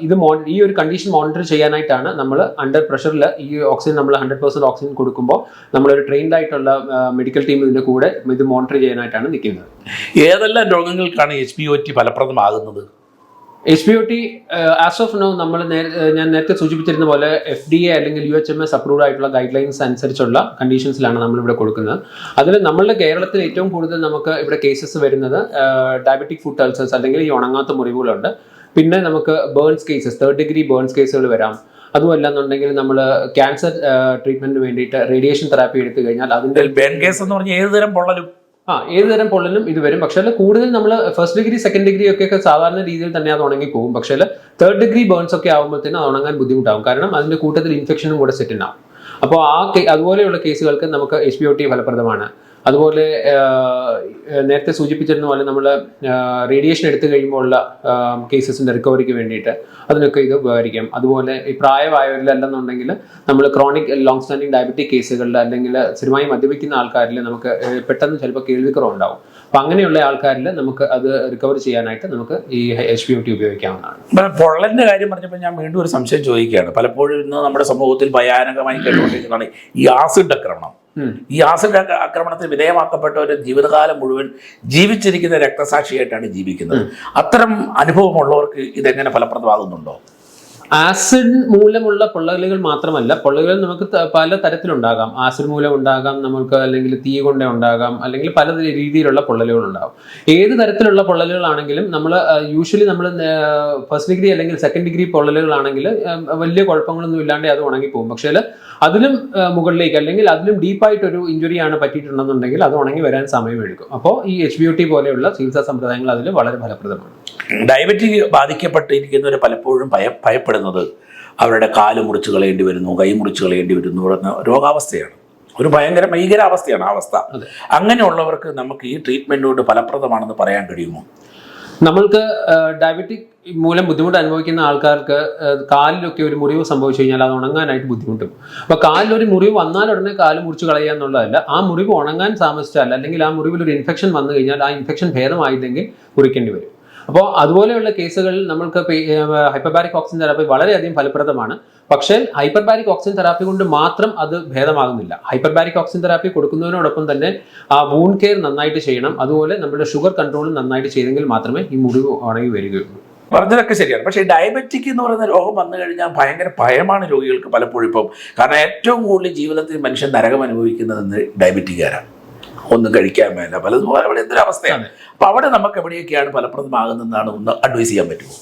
ഇത് ഈ ഒരു കണ്ടീഷൻ മോണിറ്റർ ചെയ്യാനായിട്ടാണ് നമ്മൾ അണ്ടർ പ്രഷറിൽ ഈ ഓക്സിജൻ നമ്മൾ ഹൺഡ്രഡ് പെർസെന്റ് ഓക്സിജൻ കൊടുക്കുമ്പോൾ നമ്മളൊരു ട്രെയിൻഡ് ആയിട്ടുള്ള മെഡിക്കൽ ടീം ഇതിന്റെ കൂടെ ഇത് മോണിറ്റർ ചെയ്യാനായിട്ടാണ് നിൽക്കുന്നത് ഏതെല്ലാം രോഗങ്ങൾക്കാണ് H P O T ഫലപ്രദമാകുന്നത്? H P O T as of now നമ്മൾ ഞാൻ നേരത്തെ സൂചിപ്പിച്ചിരുന്ന പോലെ എഫ് ഡി എ അല്ലെങ്കിൽ U H M S approved ആയിട്ടുള്ള ഗൈഡ് ലൈൻസ് അനുസരിച്ചുള്ള കണ്ടീഷൻസിലാണ് നമ്മൾ ഇവിടെ കൊടുക്കുന്നത്. അതിൽ നമ്മളുടെ കേരളത്തിൽ ഏറ്റവും കൂടുതൽ നമുക്ക് ഇവിടെ കേസസ് വരുന്നത് ഡയബറ്റിക് ഫുഡ് അൾസേഴ്സ് അല്ലെങ്കിൽ ഈ ഉണങ്ങാത്ത മുറിവുകളുണ്ട്. പിന്നെ നമുക്ക് burns cases third degree burns കേസുകൾ വരാം. അതുമല്ല എന്നുണ്ടെങ്കിൽ നമ്മൾ ക്യാൻസർ ട്രീറ്റ്മെന്റിന് വേണ്ടിയിട്ട് റേഡിയേഷൻ തെറാപ്പി എടുത്തു കഴിഞ്ഞാൽ അതിന്റെ ബേൺ കേസ് എന്ന് പറഞ്ഞാൽ ഏത് തരം പൊള്ളലും? ആ ഏത് തരം പൊള്ളലും ഇത് വരും. പക്ഷേ കൂടുതൽ നമ്മൾ ഫസ്റ്റ് ഡിഗ്രി സെക്കൻഡ് ഡിഗ്രി ഒക്കെ സാധാരണ രീതിയിൽ തന്നെ അത് ഉണങ്ങി പോകും. പക്ഷേ തേർഡ് ഡിഗ്രി ബേൺസ് ഒക്കെ ആകുമ്പോഴത്തേനും അത് ഉണങ്ങാൻ ബുദ്ധിമുട്ടാകും കാരണം അതിന്റെ കൂട്ടത്തിൽ ഇൻഫെക്ഷനും കൂടെ സെറ്റ് ഉണ്ടാവും അപ്പോൾ ആ അതുപോലെയുള്ള കേസുകൾക്ക് നമുക്ക് എച്ച് ബി ഒ ടി ഫലപ്രദമാണ്. അതുപോലെ നേരത്തെ സൂചിപ്പിച്ചിരുന്ന പോലെ നമ്മൾ റേഡിയേഷൻ എടുത്തു കഴിയുമ്പോഴുള്ള കേസസിന്റെ റിക്കവറിക്ക് വേണ്ടിയിട്ട് അതിനൊക്കെ ഇത് ഉപകരിക്കാം. അതുപോലെ ഈ പ്രായമായവരിലല്ലെന്നുണ്ടെങ്കിൽ നമ്മൾ ക്രോണിക് ലോങ് സ്റ്റാൻഡിങ് ഡയബറ്റിക് കേസുകളിൽ അല്ലെങ്കിൽ സ്ഥിരമായി മദ്യപിക്കുന്ന ആൾക്കാരിൽ നമുക്ക് പെട്ടെന്ന് ചിലപ്പോൾ കേൾവിക്കുറവ് ഉണ്ടാവും അപ്പം അങ്ങനെയുള്ള ആൾക്കാരിൽ നമുക്ക് അത് റിക്കവർ ചെയ്യാനായിട്ട് നമുക്ക് ഈ എച്ച് പി ഒ ടി ഉപയോഗിക്കാവുന്നതാണ്. പൊള്ളലിന്റെ കാര്യം പറഞ്ഞപ്പോൾ ഞാൻ വീണ്ടും ഒരു സംശയം ചോദിക്കുകയാണ്. പലപ്പോഴും ഇന്ന് നമ്മുടെ സമൂഹത്തിൽ ഭയാനകമായി കേട്ടുകൊണ്ടിരിക്കുന്നതാണ് ഈ ആസിഡ് ആക്രമണം. ഈ ആസിഡ് ആക്ര- ആക്രമണത്തിന് വിധേയമാക്കപ്പെട്ട ഒരു ജീവിതകാലം മുഴുവൻ ജീവിച്ചിരിക്കുന്ന രക്തസാക്ഷിയായിട്ടാണ് ജീവിക്കുന്നത്. അത്തരം അനുഭവമുള്ളവർക്ക് ഇതെങ്ങനെ ഫലപ്രദമാകുന്നുണ്ടോ? ആസിഡ് മൂലമുള്ള പൊള്ളലുകൾ മാത്രമല്ല പൊള്ളലുകൾ നമുക്ക് പല തരത്തിലുണ്ടാകാം. ആസിഡ് മൂലം ഉണ്ടാകാം നമുക്ക് അല്ലെങ്കിൽ തീ കൊണ്ടേ ഉണ്ടാകാം അല്ലെങ്കിൽ പല രീതിയിലുള്ള പൊള്ളലുകൾ ഉണ്ടാകും. ഏത് തരത്തിലുള്ള പൊള്ളലുകളാണെങ്കിലും നമ്മൾ യൂഷ്വലി നമ്മൾ ഫസ്റ്റ് ഡിഗ്രി അല്ലെങ്കിൽ സെക്കൻഡ് ഡിഗ്രി പൊള്ളലുകളാണെങ്കിൽ വലിയ കുഴപ്പങ്ങളൊന്നും ഇല്ലാണ്ട് അത് ഉണങ്ങിപ്പോകും. പക്ഷേ അതിലും മുകളിലേക്ക് അല്ലെങ്കിൽ അതിലും ഡീപ്പായിട്ട് ഒരു ഇഞ്ചുറി ആണ് പറ്റിയിട്ടുണ്ടെന്നുണ്ടെങ്കിൽ അത് ഉണങ്ങി വരാൻ സമയമെടുക്കും അപ്പോൾ ഈ എച്ച് ബി ടി പോലെയുള്ള ചികിത്സാ സമ്പ്രദായങ്ങൾ അതിൽ വളരെ ഫലപ്രദമാണ്. ഡയബറ്റിക് ബാധിക്കപ്പെട്ടിരിക്കുന്നവർ പലപ്പോഴും ഭയ ഭയപ്പെടുന്നത് അവരുടെ കാൽ മുറിച്ച് കളയേണ്ടി വരുന്നു കൈ മുറിച്ച് കളയേണ്ടി വരുന്നു എന്ന രോഗാവസ്ഥയാണ്. ഒരു ഭയങ്കര ഭീകരാവസ്ഥയാണ് ആ അവസ്ഥ. അങ്ങനെയുള്ളവർക്ക് നമുക്ക് ഈ ട്രീറ്റ്മെന്റ് കൊണ്ട് ഫലപ്രദമാണെന്ന് പറയാൻ കഴിയുമോ? നമ്മൾക്ക് ഡയബറ്റിക് മൂലം ബുദ്ധിമുട്ട് അനുഭവിക്കുന്ന ആൾക്കാർക്ക് കാലിലൊക്കെ ഒരു മുറിവ് സംഭവിച്ചു കഴിഞ്ഞാൽ അത് ഉണങ്ങാനായിട്ട് ബുദ്ധിമുട്ടും. അപ്പോൾ കാലിലൊരു മുറിവ് വന്നാൽ ഉടനെ കാൽ മുറിച്ച് കളയുക എന്നുള്ളതല്ല ആ മുറിവ് ഉണങ്ങാൻ താമസിച്ചാൽ അല്ലെങ്കിൽ ആ മുറിവിൽ ഒരു ഇൻഫെക്ഷൻ വന്നു കഴിഞ്ഞാൽ ആ ഇൻഫെക്ഷൻ ഭേദമായില്ലെങ്കിൽ മുറിക്കേണ്ടി വരും. അപ്പോൾ അതുപോലെയുള്ള കേസുകളിൽ നമ്മൾക്ക് ഹൈപ്പർബാരിക് ഓക്സിജൻ തെറാപ്പി വളരെയധികം ഫലപ്രദമാണ്. പക്ഷേ ഹൈപ്പർബാരിക് ഓക്സിജൻ തെറാപ്പി കൊണ്ട് മാത്രം അത് ഭേദമാകുന്നില്ല. ഹൈപ്പർബാരിക് ഓക്സിജൻ തെറാപ്പി കൊടുക്കുന്നതിനോടൊപ്പം തന്നെ ആ വൂൺ കെയർ നന്നായിട്ട് ചെയ്യണം. അതുപോലെ നമ്മുടെ ഷുഗർ കൺട്രോളും നന്നായിട്ട് ചെയ്തെങ്കിൽ മാത്രമേ ഈ മുറിവ് ഉണങ്ങി വരികയുള്ളൂ. പറഞ്ഞതൊക്കെ ശരിയാണ്. പക്ഷേ ഡയബറ്റിക് എന്ന് പറയുന്ന രോഗം വന്നു കഴിഞ്ഞാൽ ഭയങ്കര ഭയമാണ് രോഗികൾക്ക് പലപ്പോഴും ഇപ്പം. കാരണം ഏറ്റവും കൂടുതൽ ജീവിതത്തിൽ മനുഷ്യൻ നരകം അനുഭവിക്കുന്നത് ഡയബറ്റിക്കാരാണ് ഒന്നും കഴിക്കാൻ മേല. പലതും അവിടെ എന്തൊരു അവസ്ഥയാണ് അപ്പൊ അവിടെ നമുക്ക് എവിടെയൊക്കെയാണ് ഫലപ്രദമാകുന്നതെന്നാണ് ഒന്ന് അഡ്വൈസ് ചെയ്യാൻ പറ്റുമോ?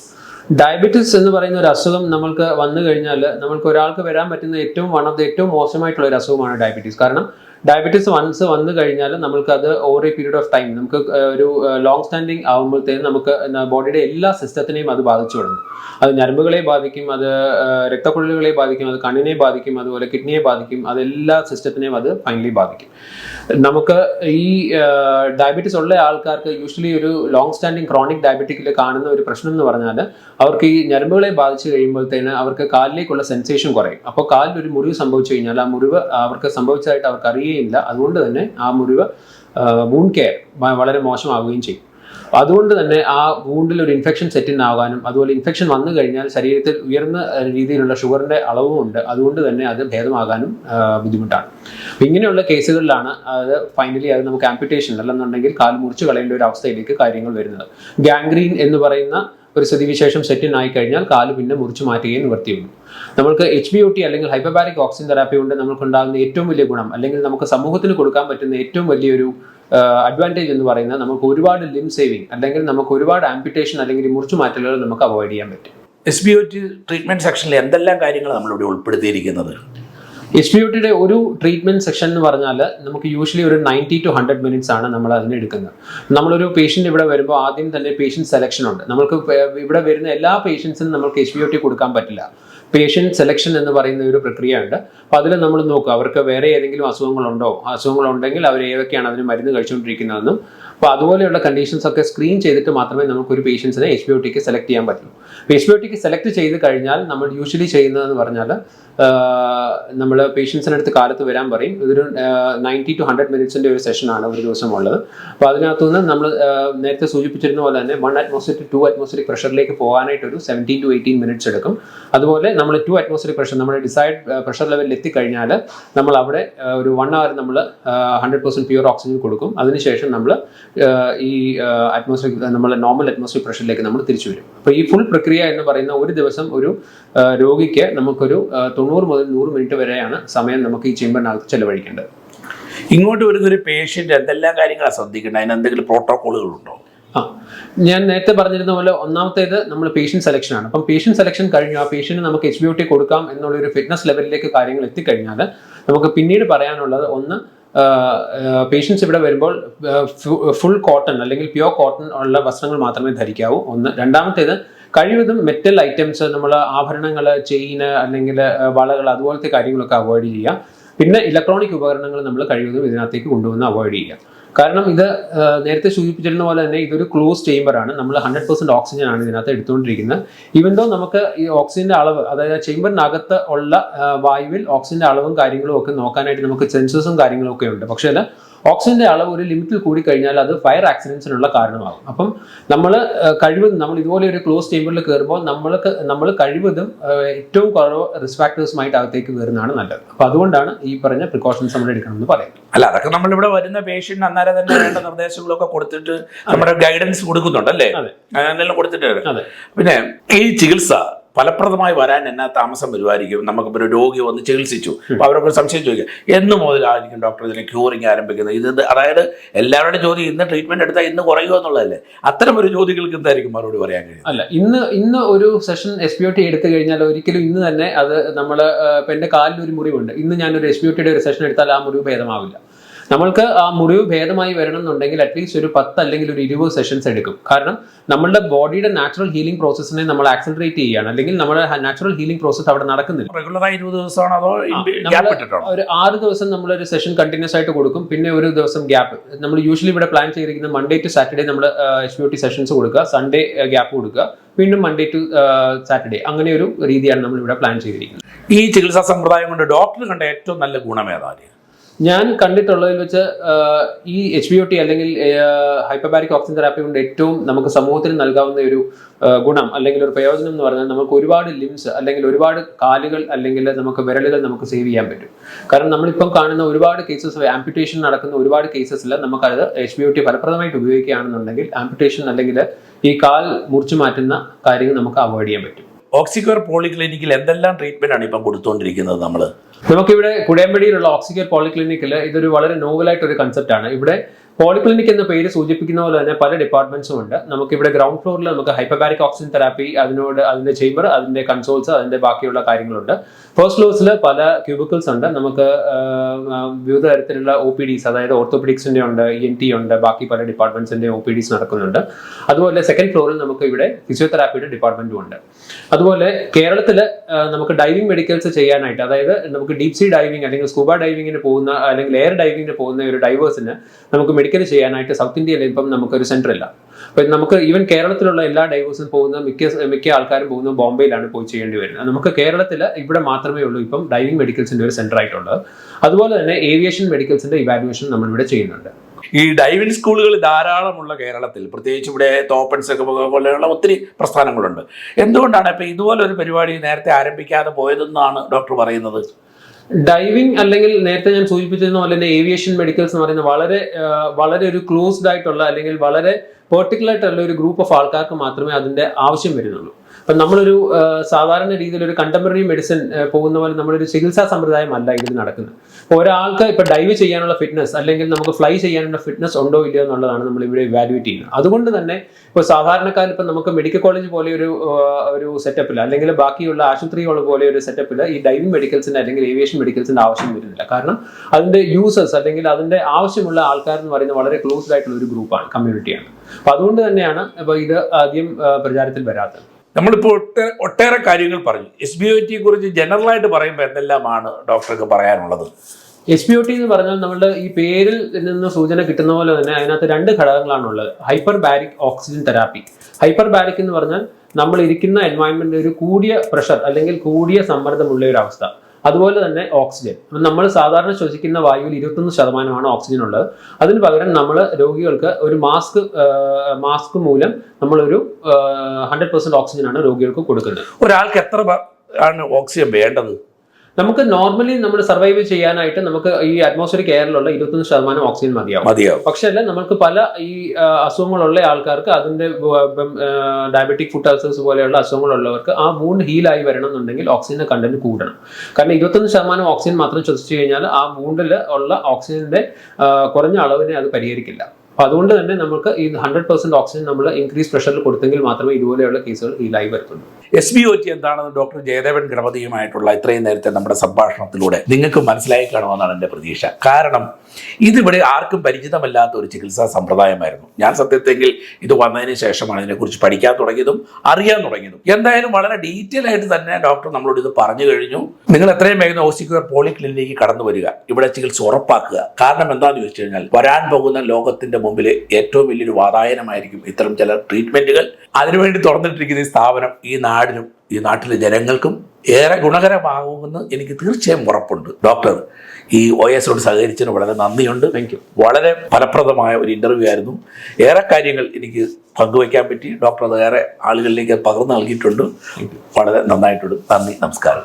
ഡയബറ്റിസ് എന്ന് പറയുന്ന ഒരു അസുഖം നമ്മൾക്ക് വന്നു കഴിഞ്ഞാൽ നമ്മൾക്ക് ഒരാൾക്ക് വരാൻ പറ്റുന്ന ഏറ്റവും വൺ ഓഫ് ദി ഏറ്റവും മോശമായിട്ടുള്ള ഒരു അസുഖമാണ് ഡയബറ്റീസ് കാരണം ഡയബറ്റീസ് വൺസ് വന്നു കഴിഞ്ഞാൽ നമ്മൾക്ക് അത് over a period of time നമുക്ക് ഒരു ലോങ് സ്റ്റാൻഡിങ് ആകുമ്പോഴത്തേനും നമുക്ക് ബോഡിയുടെ എല്ലാ സിസ്റ്റത്തിനെയും അത് ബാധിച്ചു തുടങ്ങും. അത് ഞരമ്പുകളെ ബാധിക്കും അത് രക്തക്കുഴലുകളെ ബാധിക്കും അത് കണ്ണിനെ ബാധിക്കും അതുപോലെ കിഡ്നിയെ ബാധിക്കും അതെല്ലാ സിസ്റ്റത്തിനെയും അത് ഫൈനലി ബാധിക്കും. നമുക്ക് ഈ ഡയബറ്റീസ് ഉള്ള ആൾക്കാർക്ക് യൂഷ്വലി ഒരു ലോങ് സ്റ്റാൻഡിങ് ക്രോണിക് ഡയബറ്റിക്കിൽ കാണുന്ന ഒരു പ്രശ്നം എന്ന് പറഞ്ഞാൽ അവർക്ക് ഈ ഞരമ്പുകളെ ബാധിച്ചു കഴിയുമ്പോഴത്തേന് അവർക്ക് കാലിലേക്കുള്ള സെൻസേഷൻ കുറയും. അപ്പോൾ കാലിൽ ഒരു മുറിവ് സംഭവിച്ചു കഴിഞ്ഞാൽ ആ മുറിവ് അവർക്ക് സംഭവിച്ചതായിട്ട് അവർക്ക് അറിയുകയില്ല അതുകൊണ്ട് തന്നെ ആ മുറിവ് വൂൺ കെയർ വളരെ മോശമാവുകയും ചെയ്യും. അതുകൊണ്ട് തന്നെ ആ വൂണ്ടിൽ ഒരു ഇൻഫെക്ഷൻ സെറ്റിൻ ആകാനും അതുപോലെ ഇൻഫെക്ഷൻ വന്നു കഴിഞ്ഞാൽ ശരീരത്തിൽ ഉയർന്ന രീതിയിലുള്ള ഷുഗറിന്റെ അളവും ഉണ്ട്. അതുകൊണ്ട് തന്നെ അത് ഭേദമാകാനും ബുദ്ധിമുട്ടാണ്. അപ്പൊ ഇങ്ങനെയുള്ള കേസുകളിലാണ് അത് ഫൈനലി അത് നമുക്ക് ആംപ്യൂട്ടേഷൻ അല്ലെന്നുണ്ടെങ്കിൽ കാൽ മുറിച്ച് കളയേണ്ട ഒരു അവസ്ഥയിലേക്ക് കാര്യങ്ങൾ വരുന്നത്. ഗാംഗ്രീൻ എന്ന് പറയുന്ന ഒരു സ്ഥിതിവിശേഷം സെറ്റിൻ ആയി കഴിഞ്ഞാൽ കാൽ പിന്നെ മുറിച്ചു മാറ്റുകയും നിവർത്തിയുള്ളൂ നമുക്ക് എച്ച് ബി ഒ ടി അല്ലെങ്കിൽ ഹൈപ്പബാരിക് ഓക്സിജൻ തെറാപ്പി കൊണ്ട് നമുക്കുണ്ടാകുന്ന ഏറ്റവും വലിയ ഗുണം അല്ലെങ്കിൽ നമുക്ക് സമൂഹത്തിന് കൊടുക്കാൻ പറ്റുന്ന ഏറ്റവും വലിയൊരു അഡ്വാന്റേജ് എന്ന് പറയുന്നത് നമുക്ക് ഒരുപാട് ലിം സേവിങ് അല്ലെങ്കിൽ നമുക്ക് ഒരുപാട് ആംപിറ്റേഷൻ അല്ലെങ്കിൽ മുറിച്ചു മാറ്റലുകൾ നമുക്ക് അവോയ്ഡ് ചെയ്യാൻ പറ്റും. S B O T treatment സെക്ഷനിൽ എന്തെല്ലാം കാര്യങ്ങൾ നമ്മളിവിടെ ഉൾപ്പെടുത്തിയിരിക്കുന്നത്? എച്ച് പി ഒട്ടിയുടെ ഒരു ട്രീറ്റ്മെന്റ് സെക്ഷൻ എന്ന് പറഞ്ഞാൽ നമുക്ക് യൂഷ്വലി ഒരു നയന്റി ടു ഹൺഡ്രഡ് മിനിറ്റ്സ് ആണ് നമ്മൾ അതിന് എടുക്കുന്നത്. നമ്മളൊരു പേഷ്യന്റ് ഇവിടെ വരുമ്പോൾ ആദ്യം തന്നെ പേഷ്യന്റ് സെലക്ഷൻ ഉണ്ട്. നമുക്ക് ഇവിടെ വരുന്ന എല്ലാ പേഷ്യൻസിനും നമുക്ക് എച്ച് പി ഒട്ടി കൊടുക്കാൻ പറ്റില്ല. പേഷ്യന്റ് സെലക്ഷൻ എന്ന് പറയുന്ന ഒരു പ്രക്രിയ ഉണ്ട് അപ്പോൾ അതിൽ നമ്മൾ നോക്കുക അവർക്ക് വേറെ ഏതെങ്കിലും അസുഖങ്ങളുണ്ടോ? അസുഖങ്ങളുണ്ടെങ്കിൽ അവർ ഏതൊക്കെയാണ് അതിന് മരുന്ന് കഴിച്ചുകൊണ്ടിരിക്കുന്നതെന്നും അപ്പോൾ അതുപോലെയുള്ള കണ്ടീഷൻസ് ഒക്കെ സ്ക്രീൻ ചെയ്തിട്ട് മാത്രമേ നമുക്ക് ഒരു പേഷ്യൻസിനെ എച്ച് ബി സെലക്ട് ചെയ്യാൻ പറ്റുള്ളൂ എച്ച് ബി സെലക്ട് ചെയ്ത് കഴിഞ്ഞാൽ നമ്മൾ യൂഷ്വലി ചെയ്യുന്നതെന്ന് പറഞ്ഞാൽ നമ്മൾ പേഷ്യൻസിനടുത്ത് കാലത്ത് വരാൻ പറയും. ഇതൊരു നയന്റി ടു ഹൺഡ്രഡ് മിനിറ്റ്സിന്റെ ഒരു സെഷനാണ് ഒരു ദിവസം ഉള്ളത് അപ്പോൾ അതിനകത്തു നിന്ന് നമ്മൾ നേരത്തെ സൂചിപ്പിച്ചിരുന്ന പോലെ തന്നെ വൺ അറ്റ്മോസ്ഫിയർ ടു അറ്റ്മോസ്ഫിയറിക് പ്രഷറിലേക്ക് പോകാനായിട്ട് ഒരു സെവന്റീൻ ടു എയ്റ്റീൻ മിനിറ്റ്സ് എടുക്കും. അതുപോലെ നമ്മൾ ടു അറ്റ്മോസ്ഫിയർ പ്രഷർ നമ്മൾ ഡിസൈഡ് പ്രഷർ ലെവലിൽ എത്തിക്കഴിഞ്ഞാൽ നമ്മൾ അവിടെ ഒരു വൺ അവർ നമ്മൾ ഹൺഡ്രഡ് പെർസെന്റ് പ്യൂർ ഓക്സിജൻ കൊടുക്കും. അതിനുശേഷം നമ്മൾ ഈ അറ്റ്മോസ്ഫിയർ നമ്മൾ നോർമൽ അറ്റ്മോസ്ഫിയർ പ്രഷറിലേക്ക് നമ്മൾ തിരിച്ചു വരും. അപ്പോൾ ഈ ഫുൾ പ്രക്രിയ എന്ന് പറയുന്ന ഒരു ദിവസം ഒരു ആ, രോഗിക്ക് നമുക്കൊരു തൊണ്ണൂറ് മുതൽ നൂറ് മിനിറ്റ് വരെയാണ് സമയം നമുക്ക് ഈ ചേമ്പറിനകത്ത് ചെലവഴിക്കേണ്ടത്. ഇങ്ങോട്ട് വരുന്നൊരു പേഷ്യന്റ് എന്തെല്ലാം കാര്യങ്ങളാണ് ശ്രദ്ധിക്കേണ്ടത്? അതിന് എന്തെങ്കിലും പ്രോട്ടോകോളുകളുണ്ടോ ആ ഞാൻ നേരത്തെ പറഞ്ഞിരുന്ന പോലെ ഒന്നാമത്തേത് നമ്മൾ പേഷ്യൻ സെലക്ഷൻ ആണ്. അപ്പം പേഷ്യൻ സെലക്ഷൻ കഴിഞ്ഞു. ആ പേഷ്യന്റ് നമുക്ക് എച്ച് ബി ഒ ടി കൊടുക്കാം എന്നുള്ള ഒരു ഫിറ്റ്നസ് ലെവലിലേക്ക് കാര്യങ്ങൾ എത്തിക്കഴിഞ്ഞാൽ നമുക്ക് പിന്നീട് പറയാനുള്ളത് ഒന്ന് പേഷ്യൻസ് ഇവിടെ വരുമ്പോൾ ഫുൾ കോട്ടൺ അല്ലെങ്കിൽ പ്യുവർ കോട്ടൺ ഉള്ള വസ്ത്രങ്ങൾ മാത്രമേ ധരിക്കാവൂ. ഒന്ന്. രണ്ടാമത്തേത് കഴിവതും മെറ്റൽ ഐറ്റംസ് നമ്മൾ ആഭരണങ്ങൾ ചെയിന് അല്ലെങ്കിൽ വളകൾ അതുപോലത്തെ കാര്യങ്ങളൊക്കെ അവോയ്ഡ് ചെയ്യുക. പിന്നെ ഇലക്ട്രോണിക് ഉപകരണങ്ങൾ നമ്മൾ കഴിവതും ഇതിനകത്തേക്ക് കൊണ്ടുവന്ന് അവോയ്ഡ് ചെയ്യുക. കാരണം ഇത് നേരത്തെ സൂചിപ്പിച്ചിരുന്ന പോലെ തന്നെ ഇതൊരു ക്ലോസ് ചേംബർ ആണ്. നമ്മൾ ഹൺഡ്രഡ് പെർസെന്റ് ഓക്സിജൻ ആണ് ഇതിനകത്ത് എടുത്തുകൊണ്ടിരിക്കുന്നത്. ഈവൻ ദോ നമുക്ക് ഈ ഓക്സിജന്റെ അളവ് അതായത് ചേംബറിനകത്ത് ഉള്ള വായുവിൽ ഓക്സിജന്റെ അളവും കാര്യങ്ങളും ഒക്കെ നോക്കാനായിട്ട് നമുക്ക് സെൻസേഴ്സും കാര്യങ്ങളും ഒക്കെ ഉണ്ട്. പക്ഷേ ഓക്സിജന്റെ അളവ് ഒരു ലിമിറ്റിൽ കൂടി കഴിഞ്ഞാൽ അത് ഫയർ ആക്സിഡൻസിനുള്ള കാരണമാകും. അപ്പം നമ്മൾ കഴിവതും നമ്മൾ ഇതുപോലെ ഒരു ക്ലോസ് ടേബിളിൽ കയറുമ്പോൾ നമ്മൾക്ക് നമ്മൾ കഴിവതും ഏറ്റവും കുറവ് റിസ്ക് ഫാക്ടേഴ്സുമായിട്ട് അകത്തേക്ക് കയറുന്നതാണ് നല്ലത്. അപ്പോൾ അതുകൊണ്ടാണ് ഈ പറഞ്ഞ പ്രിക്കോഷൻസ് നമ്മൾ എടുക്കണമെന്ന് പറയുന്നത്. അല്ല അതൊക്കെ നമ്മളിവിടെ വരുന്ന പേഷ്യന്റ് അന്നേരം തന്നെ വേണ്ട നിർദ്ദേശങ്ങളൊക്കെ കൊടുത്തിട്ട് നമ്മുടെ ഗൈഡൻസ് കൊടുക്കുന്നുണ്ട് അല്ലേ? അതെ. അങ്ങനെല്ലാം കൊടുത്തിട്ട് പിന്നെ ഈ ചികിത്സ ഫലപ്രദമായി വരാൻ എന്നാ താമസം വരുമായിരിക്കും നമുക്കിപ്പോൾ ഒരു രോഗി വന്ന് ചികിത്സിച്ചു. അപ്പോൾ അവരൊക്കെ സംശയം ചോദിക്കുക എന്ന് മുതലായിരിക്കും ഡോക്ടർ ഇതിനെ ക്യൂറിങ് ആരംഭിക്കുന്നത്. ഇത് അതായത് എല്ലാവരുടെയും ചോദ്യം ഇന്ന് ട്രീറ്റ്മെന്റ് എടുത്താൽ ഇന്ന് കുറയുമോ എന്നുള്ളതല്ലേ? അത്തരം ഒരു ചോദ്യങ്ങൾക്ക് എന്തായിരിക്കും മറുപടി പറയാൻ കഴിയും അല്ല ഇന്ന് ഇന്ന് ഒരു session S P O T എടുത്തു കഴിഞ്ഞാൽ ഒരിക്കലും ഇന്ന് തന്നെ അത് നമ്മൾ ഇപ്പം എന്റെ കാലിൽ ഒരു മുറിവുണ്ട്. ഇന്ന് ഞാനൊരു എസ് പി ഒ ടിയുടെ ഒരു സെഷൻ എടുത്താൽ ആ മുറിവ് ഭേദമാവില്ല. നമ്മൾക്ക് ആ മുറിവ് ഭേദമായി വരണം എന്നുണ്ടെങ്കിൽ അറ്റ്ലീസ്റ്റ് ഒരു പത്ത് അല്ലെങ്കിൽ ഒരു ഇരുപത് സെഷൻസ് എടുക്കും. കാരണം നമ്മുടെ ബോഡിയുടെ നാച്ചുറൽ ഹീലിംഗ് പ്രോസസ്സിനെ നമ്മൾ ആക്സലറേറ്റ് ചെയ്യുകയാണ്. അല്ലെങ്കിൽ നമ്മുടെ നാച്ചുറൽ ഹീലിംഗ് പ്രോസസ്സ് അവിടെ നടക്കുന്നില്ല. റെഗുലറായി ഇരുപത് ദിവസമാണ് അതോ ഒരു ആറ് ദിവസം നമ്മൾ ഒരു സെഷൻ കണ്ടിന്യൂസ് ആയിട്ട് കൊടുക്കും. പിന്നെ ഒരു ദിവസം ഗ്യാപ്പ് നമ്മൾ യൂഷ്വലി ഇവിടെ പ്ലാൻ ചെയ്തിരിക്കുന്ന മൺഡേ ടു സാറ്റർഡേ നമ്മൾ H P O T sessions കൊടുക്കുക സൺഡേ ഗ്യാപ്പ് കൊടുക്കുക. വീണ്ടും മൺഡേ ടു സാറ്റർഡേ അങ്ങനെ ഒരു രീതിയാണ് നമ്മൾ ഇവിടെ പ്ലാൻ ചെയ്തിരിക്കുന്നത്. ഈ ചികിത്സാ സമ്പ്രദായം കൊണ്ട് ഡോക്ടർ കണ്ട ഏറ്റവും നല്ല ഗുണം ഞാൻ കണ്ടിട്ടുള്ളതിൽ വെച്ച് ഈ എച്ച് ബി ഒ ടി അല്ലെങ്കിൽ ഹൈപ്പബാരിക് ഓക്സിജൻ തെറാപ്പി കൊണ്ട് ഏറ്റവും നമുക്ക് സമൂഹത്തിന് നൽകാവുന്ന ഒരു ഗുണം അല്ലെങ്കിൽ ഒരു പ്രയോജനം എന്ന് പറഞ്ഞാൽ നമുക്ക് ഒരുപാട് ലിംസ് അല്ലെങ്കിൽ ഒരുപാട് കാലുകൾ അല്ലെങ്കിൽ നമുക്ക് വിരലുകൾ നമുക്ക് സേവ് ചെയ്യാൻ പറ്റും. കാരണം നമ്മളിപ്പം കാണുന്ന ഒരുപാട് കേസസ് ആംപ്യൂട്ടേഷൻ നടക്കുന്ന ഒരുപാട് കേസസിൽ നമുക്കത് എച്ച് ബി ഒ ടി ഫലപ്രദമായിട്ട് ഉപയോഗിക്കുകയാണെന്നുണ്ടെങ്കിൽ ആംപ്യൂട്ടേഷൻ അല്ലെങ്കിൽ ഈ കാൽ മുറിച്ചു മാറ്റുന്ന കാര്യങ്ങൾ നമുക്ക് അവോയ്ഡ് ചെയ്യാൻ പറ്റും. ഓക്സിക്വർ പോളിക്ലിനിക്കിൽ എന്തെല്ലാം ട്രീറ്റ്മെന്റ് ആണ് ഇപ്പം കൊടുത്തുകൊണ്ടിരിക്കുന്നത് നമ്മൾ നമുക്കിവിടെ കുടയമ്പടിയിലുള്ള ഓക്സിക്വർ പോളിക്ലിനിക്കിൽ ഇതൊരു വളരെ നോവലായിട്ട് ഒരു കൺസെപ്റ്റ് ആണ്. ഇവിടെ പോളിക്ലിനിക് എന്ന പേര് സൂചിപ്പിക്കുന്ന പോലെ തന്നെ പല ഡിപ്പാർട്ട്മെന്റ്സും ഉണ്ട്. നമുക്ക് ഇവിടെ ഗ്രൗണ്ട് ഫ്ലോറിൽ നമുക്ക് ഹൈപ്പബാരിക് ഓക്സിജൻ തെറാപ്പി അതിനോട് അതിന്റെ ചേംബർ അതിന്റെ കൺസോൾസ് അതിന്റെ ബാക്കിയുള്ള കാര്യങ്ങളുണ്ട്. ഫസ്റ്റ് ഫ്ലോർസിൽ പല ക്യൂബിക്കിൾസ് ഉണ്ട്. നമുക്ക് വിവിധ തരത്തിലുള്ള ഒ പി ഡിസ് അതായത് ഓർത്തോപെഡിക്സിന്റെ ഉണ്ട് ഇ എൻ ടി ഉണ്ട് ബാക്കി പല ഡിപ്പാർട്ട്മെന്റ്സിന്റെ ഒ പി ഡിസ് നടക്കുന്നുണ്ട്. അതുപോലെ സെക്കൻഡ് ഫ്ലോറിൽ നമുക്ക് ഇവിടെ ഫിസിയോതെറാപ്പിയുടെ ഡിപ്പാർട്ട്മെന്റും ഉണ്ട്. അതുപോലെ കേരളത്തിൽ നമുക്ക് ഡൈവിംഗ് മെഡിക്കൽസ് ചെയ്യാനായിട്ട് അതായത് നമുക്ക് ഡീപ് സീ ഡൈവിംഗ് അല്ലെങ്കിൽ സ്കൂബ ഡൈവിങ്ങിന് പോകുന്ന അല്ലെങ്കിൽ എയർ ഡൈവിങ്ങിന് പോകുന്ന ഒരു ഡൈവേഴ്സിന് നമുക്ക് മെഡിക്കൽ ചെയ്യാനായിട്ട് സൗത്ത് ഇന്ത്യയിൽ ഇപ്പം നമുക്കൊരു സെന്റർ ഇല്ല അപ്പൊ നമുക്ക് ഈവൻ കേരളത്തിലുള്ള എല്ലാ ഡൈവേഴ്സും പോകുന്ന മിക്ക മിക്ക ആൾക്കാരും പോകുന്ന ബോംബെയിലാണ് പോയി ചെയ്യേണ്ടി വരുന്നത്. നമുക്ക് കേരളത്തിൽ ഇവിടെ മാത്രമേ ഉള്ളൂ ഇപ്പം ഡൈവിംഗ് മെഡിക്കൽസിന്റെ ഒരു സെന്റർ ആയിട്ടുള്ളത് അതുപോലെ തന്നെ ഏവിയേഷൻ മെഡിക്കൽസിന്റെ ഇവാലുവേഷൻ നമ്മൾ ഇവിടെ ചെയ്യുന്നുണ്ട്. ഈ ഡൈവിംഗ് സ്കൂളുകൾ ധാരാളമുള്ള കേരളത്തിൽ പ്രത്യേകിച്ച് ഇവിടെ തോപ്പൻസ് ഒക്കെ പോലെയുള്ള ഒത്തിരി പ്രസ്ഥാനങ്ങളുണ്ട്. എന്തുകൊണ്ടാണ് ഇപ്പൊ ഇതുപോലെ ഒരു പരിപാടി നേരത്തെ ആരംഭിക്കാതെ പോയതെന്നാണ് ഡോക്ടർ പറയുന്നത്? ഡൈവിംഗ് അല്ലെങ്കിൽ നേരത്തെ ഞാൻ സൂചിപ്പിച്ചിരുന്ന പോലെ തന്നെ ഏവിയേഷൻ മെഡിക്കൽസ് എന്ന് പറയുന്ന വളരെ വളരെ ഒരു ക്ലോസ്ഡ് ആയിട്ടുള്ള അല്ലെങ്കിൽ വളരെ പെർട്ടിക്കുലർ ആയിട്ടുള്ള ഒരു ഗ്രൂപ്പ് ഓഫ് ആൾക്കാർക്ക് മാത്രമേ അതിന്റെ ആവശ്യം വരുന്നുള്ളൂ. അപ്പം നമ്മളൊരു സാധാരണ രീതിയിൽ ഒരു കണ്ടംപററി മെഡിസിൻ പോകുന്ന പോലെ നമ്മളൊരു ചികിത്സാ സമ്പ്രദായം അല്ല ഇതിൽ നടക്കുന്നത്. ഒരാൾക്ക് ഇപ്പൊ ഡൈവ് ചെയ്യാനുള്ള ഫിറ്റ്നസ് അല്ലെങ്കിൽ നമുക്ക് ഫ്ലൈ ചെയ്യാനുള്ള ഫിറ്റ്നസ് ഉണ്ടോ ഇല്ലയോ എന്നുള്ളതാണ് നമ്മൾ ഇവിടെ ഇവാലുവേറ്റ് ചെയ്യുന്നത്. അതുകൊണ്ട് തന്നെ ഇപ്പോൾ സാധാരണക്കാർ ഇപ്പം നമുക്ക് മെഡിക്കൽ കോളേജ് പോലെ ഒരു ഒരു സെറ്റപ്പില്ല അല്ലെങ്കിൽ ബാക്കിയുള്ള ആശുപത്രികൾ പോലെ ഒരു സെറ്റപ്പിൽ ഈ ഡൈവിംഗ് മെഡിക്കൽസിന്റെ അല്ലെങ്കിൽ ഏവിയേഷൻ മെഡിക്കൽസിന്റെ ആവശ്യം വരുന്നില്ല. കാരണം അതിന്റെ യൂസേഴ്സ് അല്ലെങ്കിൽ അതിന്റെ ആവശ്യമുള്ള ആൾക്കാർ എന്ന് പറയുന്നത് വളരെ ക്ലോസ്ഡ് ആയിട്ടുള്ള ഒരു ഗ്രൂപ്പാണ് കമ്മ്യൂണിറ്റിയാണ് അപ്പൊ അതുകൊണ്ട് തന്നെയാണ് ഇപ്പൊ ഇത് ആദ്യം പ്രചാരത്തിൽ വരാത്തത്. നമ്മളിപ്പോൾ ഒട്ടേ ഒട്ടേറെ കാര്യങ്ങൾ പറഞ്ഞു. എസ് ബി ഒ ടിയെ കുറിച്ച് ജനറലായിട്ട് പറയുമ്പോൾ എന്തെല്ലാമാണ് ഡോക്ടർക്ക് പറയാനുള്ളത്? എസ് ബി ഒ ടി എന്ന് പറഞ്ഞാൽ നമ്മളുടെ ഈ പേരിൽ നിന്ന് സൂചന കിട്ടുന്ന പോലെ തന്നെ അതിനകത്ത് രണ്ട് ഘടകങ്ങളാണ് ഉള്ളത് hyperbaric oxygen therapy. Hyperbaric എന്ന് പറഞ്ഞാൽ നമ്മൾ ഇരിക്കുന്ന എൻവയൺമെന്റിൽ ഒരു കൂടിയ പ്രഷർ അല്ലെങ്കിൽ കൂടിയ സമ്മർദ്ദമുള്ള ഒരു അവസ്ഥ. അതുപോലെ തന്നെ ഓക്സിജൻ. നമ്മൾ സാധാരണ ശ്വസിക്കുന്ന വായുവിൽ ഇരുപത്തൊന്ന് ശതമാനമാണ് ഓക്സിജൻ ഉള്ളത് അതിന് പകരം നമ്മൾ രോഗികൾക്ക് ഒരു മാസ്ക് മാസ്ക് മൂലം നമ്മളൊരു ഹൺഡ്രഡ് പെർസെന്റ് ഓക്സിജൻ ആണ് രോഗികൾക്ക് കൊടുക്കുന്നത്. ഒരാൾക്ക് എത്ര ആണ് ഓക്സിജൻ വേണ്ടത്? നമുക്ക് നോർമലി നമ്മൾ സർവൈവ് ചെയ്യാനായിട്ട് നമുക്ക് ഈ അറ്റ്മോസ്ഫിയറിക് എയറിലുള്ള ഇരുപത്തൊന്ന് ശതമാനം ഓക്സിജൻ മതിയാവും. മതിയാവും. പക്ഷേ അല്ല നമുക്ക് പല ഈ അസുഖങ്ങളുള്ള ആൾക്കാർക്ക് അതിന്റെ ഡയബറ്റിക് ഫുഡ് അൾസേഴ്സ് പോലെയുള്ള അസുഖങ്ങളുള്ളവർക്ക് ആ വൂണ്ട് ഹീലായി വരണം എന്നുണ്ടെങ്കിൽ ഓക്സിജന്റെ കണ്ടന്റ് കൂടണം. കാരണം ഇരുപത്തൊന്ന് ശതമാനം ഓക്സിജൻ മാത്രം ശ്വസിച്ചു കഴിഞ്ഞാൽ ആ വൂണ്ടിൽ ഉള്ള ഓക്സിജന്റെ കുറഞ്ഞ അളവിനെ അത് പരിഹരിക്കില്ല. അപ്പൊ അതുകൊണ്ട് തന്നെ നമുക്ക് ഈ ഹൺഡ്രഡ് പെർസെന്റ് ഓക്സിജൻ നമ്മൾ ഇൻക്രീസ് പ്രഷറിൽ കൊടുത്തെങ്കിൽ മാത്രമേ ഇതുപോലെയുള്ള കേസുകൾ ഹീലായി വരത്തുള്ളൂ. എസ് ബി ഒ ടി എന്താണെന്ന് ഡോക്ടർ ജയദേവൻ ഗണപതിയുമായിട്ടുള്ള ഇത്രയും നേരത്തെ നമ്മുടെ സംഭാഷണത്തിലൂടെ നിങ്ങൾക്ക് മനസ്സിലായി കാണുമെന്നാണ് എന്റെ പ്രതീക്ഷ. കാരണം ഇതിവിടെ ആർക്കും പരിചിതമല്ലാത്ത ഒരു ചികിത്സാ സമ്പ്രദായമായിരുന്നു. ഞാൻ സത്യത്തെങ്കിൽ ഇത് വന്നതിന് ശേഷമാണ് ഇതിനെക്കുറിച്ച് പഠിക്കാൻ തുടങ്ങിയതും അറിയാൻ തുടങ്ങിയതും. എന്തായാലും വളരെ ഡീറ്റെയിൽ ആയിട്ട് തന്നെ ഡോക്ടർ നമ്മളോട് ഇത് പറഞ്ഞു കഴിഞ്ഞു. നിങ്ങൾ എത്രയും വേഗം ഓസിക്യൂർ പോളിക്ലിനിക്ക് കടന്നു വരിക. ഇവിടെ ചികിത്സ ഉറപ്പാക്കുക. കാരണം എന്താണെന്ന് ചോദിച്ചു കഴിഞ്ഞാൽ വരാൻ പോകുന്ന ലോകത്തിന്റെ മുമ്പിൽ ഏറ്റവും വലിയൊരു വാതായനമായിരിക്കും ഇത്തരം ചില ട്രീറ്റ്മെന്റുകൾ അതിനുവേണ്ടി തുറന്നിട്ടിരിക്കുന്ന ഈ സ്ഥാപനം ഈ നാടിനും ഈ നാട്ടിലെ ജനങ്ങൾക്കും ഏറെ ഗുണകരമാകുമെന്ന് എനിക്ക് തീർച്ചയായും ഉറപ്പുണ്ട്. ഡോക്ടർ ഈ ഒ എസിനോട് സഹകരിച്ചതിന് വളരെ നന്ദിയുണ്ട്. താങ്ക് യു വളരെ ഫലപ്രദമായ ഒരു ഇന്റർവ്യൂ ആയിരുന്നു. ഏറെ കാര്യങ്ങൾ എനിക്ക് പങ്കുവയ്ക്കാൻ പറ്റി. ഡോക്ടർ അത് ഏറെ ആളുകളിലേക്ക് പകർന്നു നൽകിയിട്ടുണ്ട്. വളരെ നന്നായിട്ടുണ്ട്. നന്ദി നമസ്കാരം.